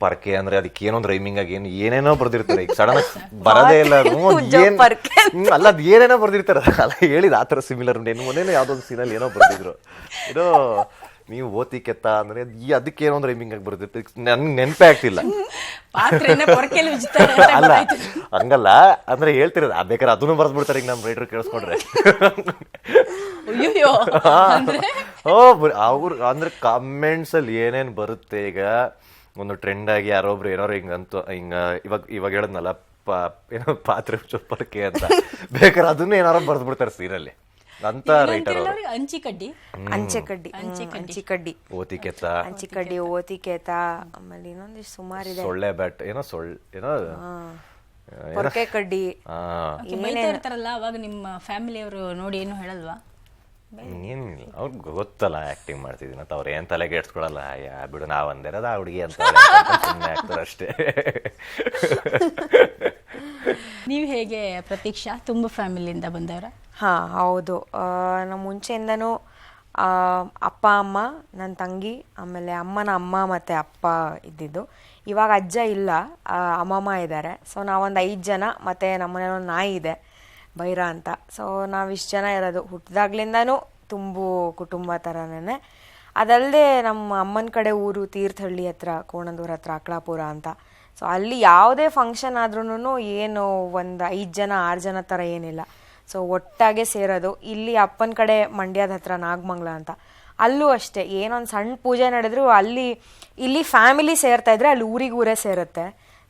ಪರ್ಕೆ ಅಂದ್ರೆ ಅದಕ್ಕೆ ಏನೊಂದು ರೈಮಿಂಗ್ ಆಗಿ ಏನು ಏನೇನೋ ಬರ್ದಿರ್ತಾರೆ ಈಗ ಸಡನ್ ಬರದೇ ಇಲ್ಲ ಏನ್ ಅಲ್ಲ ಅದ್ ಏನೇನೋ ಬರ್ದಿರ್ತಾರೆ ಅಲ್ಲ ಹೇಳಿದ ಆ ಥರ ಸಿಮಿಲರ್ ಏನು ಮೊನ್ನೆ ಯಾವ್ದೊಂದು ಸೀನಲ್ಲಿ ಏನೋ ಬರ್ದಿದ್ರು ಇದು ನೀವು ಓತಿ ಕೆತ್ತ ಅಂದ್ರೆ ಈ ಅದಕ್ಕೆ ಏನೋ ಒಂದು ರೈಮಿಂಗ್ ಆಗಿ ಬರ್ದಿರ್ತಾರೆ ನನ್ಗೆ ನೆನಪೇ ಆಗ್ತಿಲ್ಲ ಅಲ್ಲ. ಹಂಗಲ್ಲ ಅಂದ್ರೆ ಹೇಳ್ತಿರೋದು ಬೇಕಾದ್ರೆ ಅದನ್ನು ಬರ್ದ್ಬಿಡ್ತಾರೆ ಈಗ ನಮ್ಮ ರೈಡರ್ ಕೇಳಿಸ್ಕೊಂಡ್ರೆ ಓ ಅವ್ರು ಅಂದ್ರೆ ಕಾಮೆಂಟ್ಸ್ ಅಲ್ಲಿ ಏನೇನ್ ಬರುತ್ತೆ ಈಗ ಒಂದು ಟ್ರೆಂಡ್ ಆಗಿ ಯಾರೊಬ್ರು ಏನಾರು ಹಿಂಗ ಅಂತ ಹಿಂಗ ಇವಾಗ ಇವಾಗ ಹೇಳದ್ನಲ್ಲ ಪಾ ಏನೋ ಪಾತ್ರೆ ಚೊಪ್ಪರ್ಕೆ ಅಂತ. ಬೇಕಾದ್ರೆ ಅದನ್ನು ಏನಾರು ಬರ್ದ್ಬಿಡ್ತಾರೆ ಸೀರಲ್ಲಿ. ಅಂತ ರೈಟರ್ ಅಂಚಿ ಕಡ್ಡಿ. ಅಂಚೆ ಕಡ್ಡಿ. ಅಂಚೆ ಅಂಚಿ ಕಡ್ಡಿ. ಓತಿ ಕೆತ್ತ ಅಂಚಿ ಕಡ್ಡಿ ಓತಿಕೇತ ಆಮೇಲೆ ಇನ್ನೊಂದಿಷ್ಟು ಇದೆ. ಸೊಳ್ಳೆ ಬ್ಯಾಟ್ ಏನೋ ಸೊಳ್ಳೆ ಏನೋ ಪೊರಕೆ ಕಡ್ಡಿ. ಬೈತಾ ಇರ್ತಾರಲ್ಲ ಅವಾಗ ನಿಮ್ಮ ಫ್ಯಾಮಿಲಿಯವರು ನೋಡಿ ಏನು ಹೇಳಲ್ವಾ? ಏನಿಲ್ಲ ಅವ್ರಿಗೆ ಗೊತ್ತಲ್ಲ ಆಕ್ಟಿಂಗ್ ಮಾಡ್ತಿದ್ದೀನಿ ಅಂತ ಅವ್ರು ಏನ್ ತಲೆಗೆ ಎಡ್ಸ್ಕೊಳಲ್ಲ ಯಾ ಬಿಡು ನಾವ್ ಅಂದಿರೋದು ಆ ಹುಡುಗಿ ಅಂತ ಸುಮ್ಮನೆ ಆಗ್ತಾರೆ ಅಷ್ಟೇ. ನೀವು ಹೇಗೆ ಪ್ರತೀಕ್ಷಾ? ತುಂಬ ಫ್ಯಾಮಿಲಿಯಿಂದ ಬಂದವರ? ಹಾ ಹೌದು. ನಮ್ಮ ಮುಂಚೆಯಿಂದನೂ ಅಪ್ಪ ಅಮ್ಮ ನನ್ನ ತಂಗಿ ಆಮೇಲೆ ಅಮ್ಮನ ಅಮ್ಮ ಮತ್ತು ಅಪ್ಪ ಇದ್ದಿದ್ದು. ಇವಾಗ ಅಜ್ಜ ಇಲ್ಲ ಅಮ್ಮಮ್ಮ ಇದ್ದಾರೆ ಸೊ ನಾವೊಂದು ಐದು ಜನ ಮತ್ತು ನಮ್ಮನೇಲಿ ಒಂದು ನಾಯಿ ಇದೆ. ಬೈರ ಅಂತ. ಸೊ ನಾವು ಇಷ್ಟು ಜನ ಇರೋದು. ಹುಟ್ಟಿದಾಗ್ಲಿಂದನೂ ತುಂಬು ಕುಟುಂಬ ಥರನೇ ಅದಲ್ಲದೆ ನಮ್ಮ ಅಮ್ಮನ ಕಡೆ ಊರು ತೀರ್ಥಹಳ್ಳಿ ಹತ್ರ, ಕೋಣಂದೂರ ಹತ್ರ ಅಕ್ಳಾಪುರ ಅಂತ. ಸೊ ಅಲ್ಲಿ ಯಾವುದೇ ಫಂಕ್ಷನ್ ಆದ್ರೂ ಏನು ಒಂದು ಐದು ಜನ, ಆರು ಜನ ಥರ ಏನಿಲ್ಲ. ಸೊ ಒಟ್ಟಾಗೆ ಸೇರೋದು. ಇಲ್ಲಿ ಅಪ್ಪನ ಕಡೆ ಮಂಡ್ಯದ ಹತ್ರ ನಾಗಮಂಗ್ಲ ಅಂತ. ಅಲ್ಲೂ ಅಷ್ಟೇ. ಏನೊಂದು ಸಣ್ಣ ಪೂಜೆ ನಡೆದ್ರು ಅಲ್ಲಿ, ಇಲ್ಲಿ ಫ್ಯಾಮಿಲಿ ಸೇರ್ತಾ ಇದ್ರೆ ಅಲ್ಲಿ ಊರಿಗೆ ಊರೇ ಸೇರುತ್ತೆ.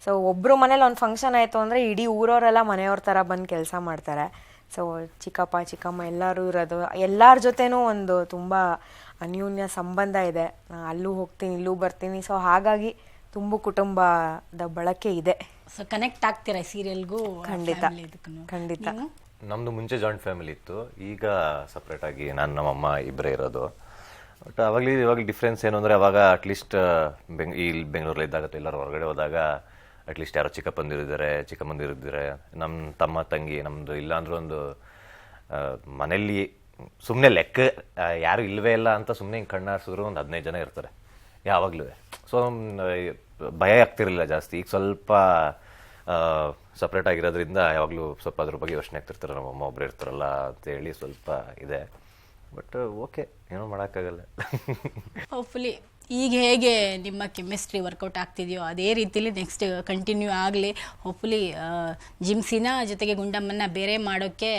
ಸೊ ಒಬ್ಬರು ಮನೇಲಿ ಒಂದು ಫಂಕ್ಷನ್ ಆಯಿತು ಅಂದರೆ ಇಡೀ ಊರವರೆಲ್ಲ ಮನೆಯವ್ರ ಥರ ಬಂದು ಕೆಲಸ ಮಾಡ್ತಾರೆ. ಸೊ ಚಿಕ್ಕಪ್ಪ ಚಿಕ್ಕಮ್ಮ ಎಲ್ಲರೂ ಇರೋದು. ಎಲ್ಲರ ಜೊತೆನೂ ಒಂದು ತುಂಬ ಅನ್ಯೂನ್ಯ ಸಂಬಂಧ ಇದೆ. ನಾ ಅಲ್ಲೂ ಹೋಗ್ತೀನಿ ಇಲ್ಲೂ ಬರ್ತೀನಿ. ಸೊ ಹಾಗಾಗಿ ತುಂಬ ಕುಟುಂಬದ ಬಳಕೆ ಇದೆ. ಸೊ ಕನೆಕ್ಟ್ ಆಗ್ತೀರಾ ಸೀರಿಯಲ್ಗೂ ಖಂಡಿತ. ಖಂಡಿತ. ನಮ್ದು ಮುಂಚೆ ಜಾಯಿಂಟ್ ಫ್ಯಾಮಿಲಿ ಇತ್ತು. ಈಗ ಸಪ್ರೇಟ್ ಆಗಿ ನಾನು ನಮ್ಮಮ್ಮ ಇಬ್ಬರೇ ಇರೋದು. ಬಟ್ ಅವಾಗಲಿ ಇವಾಗ ಡಿಫ್ರೆನ್ಸ್ ಏನು ಅಂದರೆ ಅವಾಗ ಅಟ್ಲೀಸ್ಟ್ ಬೆಂಗ್ ಇಲ್ಲಿ ಬೆಂಗಳೂರಲ್ಲಿ ಇದ್ದಾಗ ಎಲ್ಲರೂ ಹೊರಗಡೆ ಹೋದಾಗ ಅಟ್ಲೀಸ್ಟ್ ಯಾರೋ ಚಿಕ್ಕಪ್ಪಂದಿರಿದ್ದಾರೆ ಚಿಕ್ಕಮ್ಮಂದಿರಿದ್ದಾರೆ ನಮ್ಮ ತಮ್ಮ, ತಂಗಿ ನಮ್ಮದು ಇಲ್ಲ ಅಂದ್ರೂ ಒಂದು ಮನೆಯಲ್ಲಿ ಸುಮ್ಮನೆ ಲೆಕ್ಕ ಯಾರು ಇಲ್ಲವೇ ಇಲ್ಲ ಅಂತ ಸುಮ್ಮನೆ ಹಿಂಗೆ ಕಣ್ಣಾರ್ಸಿದ್ರು ಒಂದು ಹದಿನೈದು ಜನ ಇರ್ತಾರೆ. ಯಾವಾಗಲೂ. ಸೊ ಭಯ ಆಗ್ತಿರಲಿಲ್ಲ ಜಾಸ್ತಿ. ಈಗ ಸ್ವಲ್ಪ ಸಪ್ರೇಟ್ ಆಗಿರೋದ್ರಿಂದ ಯಾವಾಗಲೂ ಸ್ವಲ್ಪ ಅದ್ರ ಬಗ್ಗೆ ಯೋಚನೆ ಆಗ್ತಿರ್ತಾರೆ. ನಮ್ಮ ಅಮ್ಮ ಒಬ್ರು ಇರ್ತಾರಲ್ಲ ಅಂತೇಳಿ ಸ್ವಲ್ಪ ಇದೆ. But okay. ಏನೂ ಮಾಡೋಕ್ಕಾಗಲ್ಲ. ಹೋಪ್ಫುಲಿ ಈಗ ಹೇಗೆ ನಿಮ್ಮ ಕೆಮಿಸ್ಟ್ರಿ ವರ್ಕೌಟ್ ಆಗ್ತಿದೆಯೋ ಅದೇ ರೀತಿಲಿ ನೆಕ್ಸ್ಟ್ ಕಂಟಿನ್ಯೂ ಆಗಲಿ. ಹೋಪ್ಫುಲಿ ಜಿಮ್ಸಿನ ಜೊತೆಗೆ ಗುಂಡಮ್ಮನ್ನ ಬೇರೆ ಮಾಡೋಕ್ಕೆ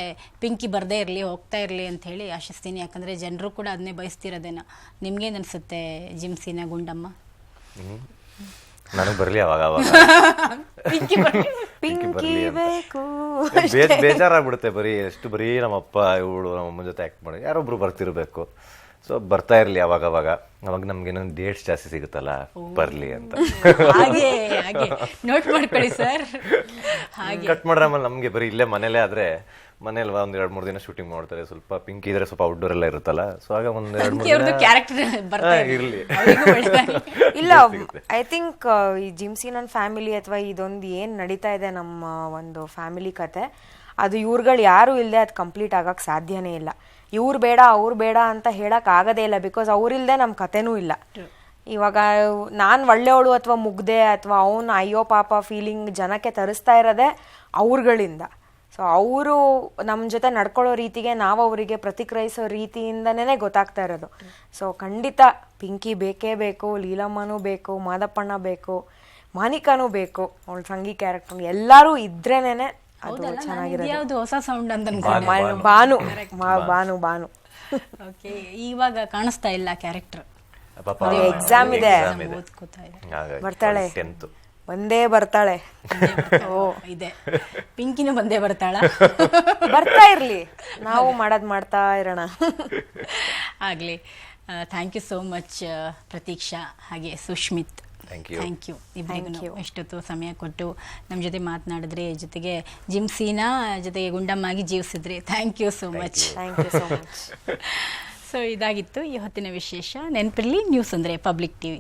ಪಿಂಕಿ ಬರದೇ ಇರಲಿ ಹೋಗ್ತಾ ಇರಲಿ ಅಂತ ಹೇಳಿ ಆಶಿಸ್ತೀನಿ. ಯಾಕಂದರೆ ಜನರು ಕೂಡ ಅದನ್ನೇ ಬಯಸ್ತಿರೋದೇನ. ನಿಮ್ಗೇನು ಅನಿಸುತ್ತೆ ಜಿಮ್ಸಿನ ಗುಂಡಮ್ಮ? ನನಗೆ ಬರಲಿ ಅವಾಗ ಬೇಜಾರಾಗ್ಬಿಡುತ್ತೆ ಬರೀ ಎಷ್ಟು ಬರೀ ನಮ್ಮಪ್ಪ ಇವಳು ನಮ್ಮಮ್ಮನ ಜೊತೆ ಆ್ಯಕ್ಟ್ ಮಾಡಿ ಯಾರೊಬ್ರು ಬರ್ತಿರ್ಬೇಕು. ಸೊ ಬರ್ತಾ ಇರಲಿ ಅವಾಗ ಅವಾಗ ಅವಾಗ ನಮ್ಗೆ ಇನ್ನೊಂದು ಡೇಟ್ಸ್ ಜಾಸ್ತಿ ಸಿಗುತ್ತಲ್ಲ ಬರಲಿ ಅಂತ. ಹಾಗೆ ಹಾಗೆ. ನೋಟ್ ಮಾಡ್ಕೊಳ್ಳಿ ಸರ್ ಹಾಗೆ. ಕಟ್ ಮಾಡ್ರೆ ಆಮೇಲೆ ನಮಗೆ ಬರೀ ಇಲ್ಲೇ ಮನೇಲೆ ಆದ್ರೆ ಮನೇಲಿ ಒಂದ್ ಎರಡ್ ಮೂರು ದಿನ ಶೂಟಿಂಗ್ ಮಾಡ್ತಾರೆ. ಸ್ವಲ್ಪ ಪಿಂಕ್ ಇದ್ರೆ ಸ್ವಲ್ಪ ಔಟ್ಡೋರ್ ಎಲ್ಲ ಇರುತ್ತಲ್ಲ. ಸೊ ಆಗ ಒಂದ್ ಎರಡ್ ಮೂರು ದಿನ ಕ್ಯಾರೆಕ್ಟರ್ ಇರ್ಲಿ. ಇಲ್ಲ ಐ ಥಿಂಕ್ ಈ ಜಿಮ್ಸಿ ನನ್ನ ಫ್ಯಾಮಿಲಿ ಅಥವಾ ಇದೊಂದು ಏನು ನಡೀತಾ ಇದೆ ನಮ್ಮ ಒಂದು ಫ್ಯಾಮಿಲಿ ಕತೆ ಅದು ಇವ್ರುಗಳು ಯಾರು ಇಲ್ಲದೆ ಅದು ಕಂಪ್ಲೀಟ್ ಆಗಕ್ಕೆ ಸಾಧ್ಯನೇ ಇಲ್ಲ. ಇವ್ರು ಬೇಡ ಅವ್ರು ಬೇಡ ಅಂತ ಹೇಳಕ್ ಆಗದೇ ಇಲ್ಲ ಬಿಕಾಸ್ ಅವ್ರಿಲ್ದೆ ನಮ್ಮ ಕತೆನೂ ಇಲ್ಲ. ಇವಾಗ ನಾನು ಒಳ್ಳೆಯವಳು ಅಥವಾ ಮುಗ್ದೆ ಅಥವಾ ಅವನು ಅಯ್ಯೋ ಪಾಪ ಫೀಲಿಂಗ್ ಜನಕ್ಕೆ ತರಿಸ್ತಾ ಇರೋದೇ ಅವ್ರುಗಳಿಂದ. ಸೊ ಅವರು ನಮ್ಮ ಜೊತೆ ನಡ್ಕೊಳ್ಳೋ ರೀತಿಗೆ ನಾವು ಅವರಿಗೆ ಪ್ರತಿಕ್ರಿಯಿಸೋ ರೀತಿಯಿಂದನೇ ಗೊತ್ತಾಗ್ತಾ ಇರೋದು. ಸೊ ಖಂಡಿತ ಪಿಂಕಿ ಬೇಕೇ ಬೇಕು ಲೀಲಮ್ಮನೂ ಬೇಕು ಮಾದಪ್ಪಣ್ಣ ಬೇಕು ಮಾನಿಕಾನೂ ಬೇಕು ಅವಳ ಸಂಗಿ ಕ್ಯಾರೆಕ್ಟರ್ ಎಲ್ಲರೂ ಇದ್ರೇನೆ ಅದು ಚೆನ್ನಾಗಿರೋದು. ಹೊಸ ಸೌಂಡ್ ಅಂತ ಅನ್ಕೊಂಡೆ ಮಾ- ಬಾನು ಮಾ- ಬಾನು ಬಾನು ಓಕೆ ಇವಾಗ ಕಾಣಿಸ್ತಾ ಇಲ್ಲ ಕ್ಯಾರೆಕ್ಟರ್ ಪಾಪ ಎಕ್ಸಾಮ್ ಇದೆ exam ಇದೆ. ಓದ್ಕೋತಾ ಇದೆ ಹಾಗಾಗಿ ಬರ್ತಾಳೆ. ಟೆಂತ್ ಒಂದೇ ಬರ್ತಾಳೆ. ಓ. ಇದೆ. ಪಿಂಕಿನೂ ಬಂದೇ ಬರ್ತಾಳ. ಬರ್ತಾ ಇರ್ಲಿ. ನಾವು ಮಾಡೋದ್ ಮಾಡ್ತಾ ಇರೋಣ. ಆಗ್ಲಿ. Thank you so much Prateeksha ಹಾಗೆ Sushmith Thank you. Thank you ಇಬ್ಬರಿಗೂ ಎಷ್ಟೊತ್ತು ಸಮಯ ಕೊಟ್ಟು ನಮ್ಮ ಜೊತೆ ಮಾತನಾಡಿದ್ರೆ ಜೊತೆಗೆ ಜಿಮ್ ಸೀನಾ ಜೊತೆಗೆ ಗುಂಡಮ್ಮಾಗಿ ಜೀವಿಸಿದ್ರಿ. Thank you so much thank you so much so ಇದಾಗಿತ್ತು ಈ ಹೊತ್ತಿನ ವಿಶೇಷ. ನೆನಪಿರಲಿ ನ್ಯೂಸ್ ಅಂದರೆ ಪಬ್ಲಿಕ್ ಟಿವಿ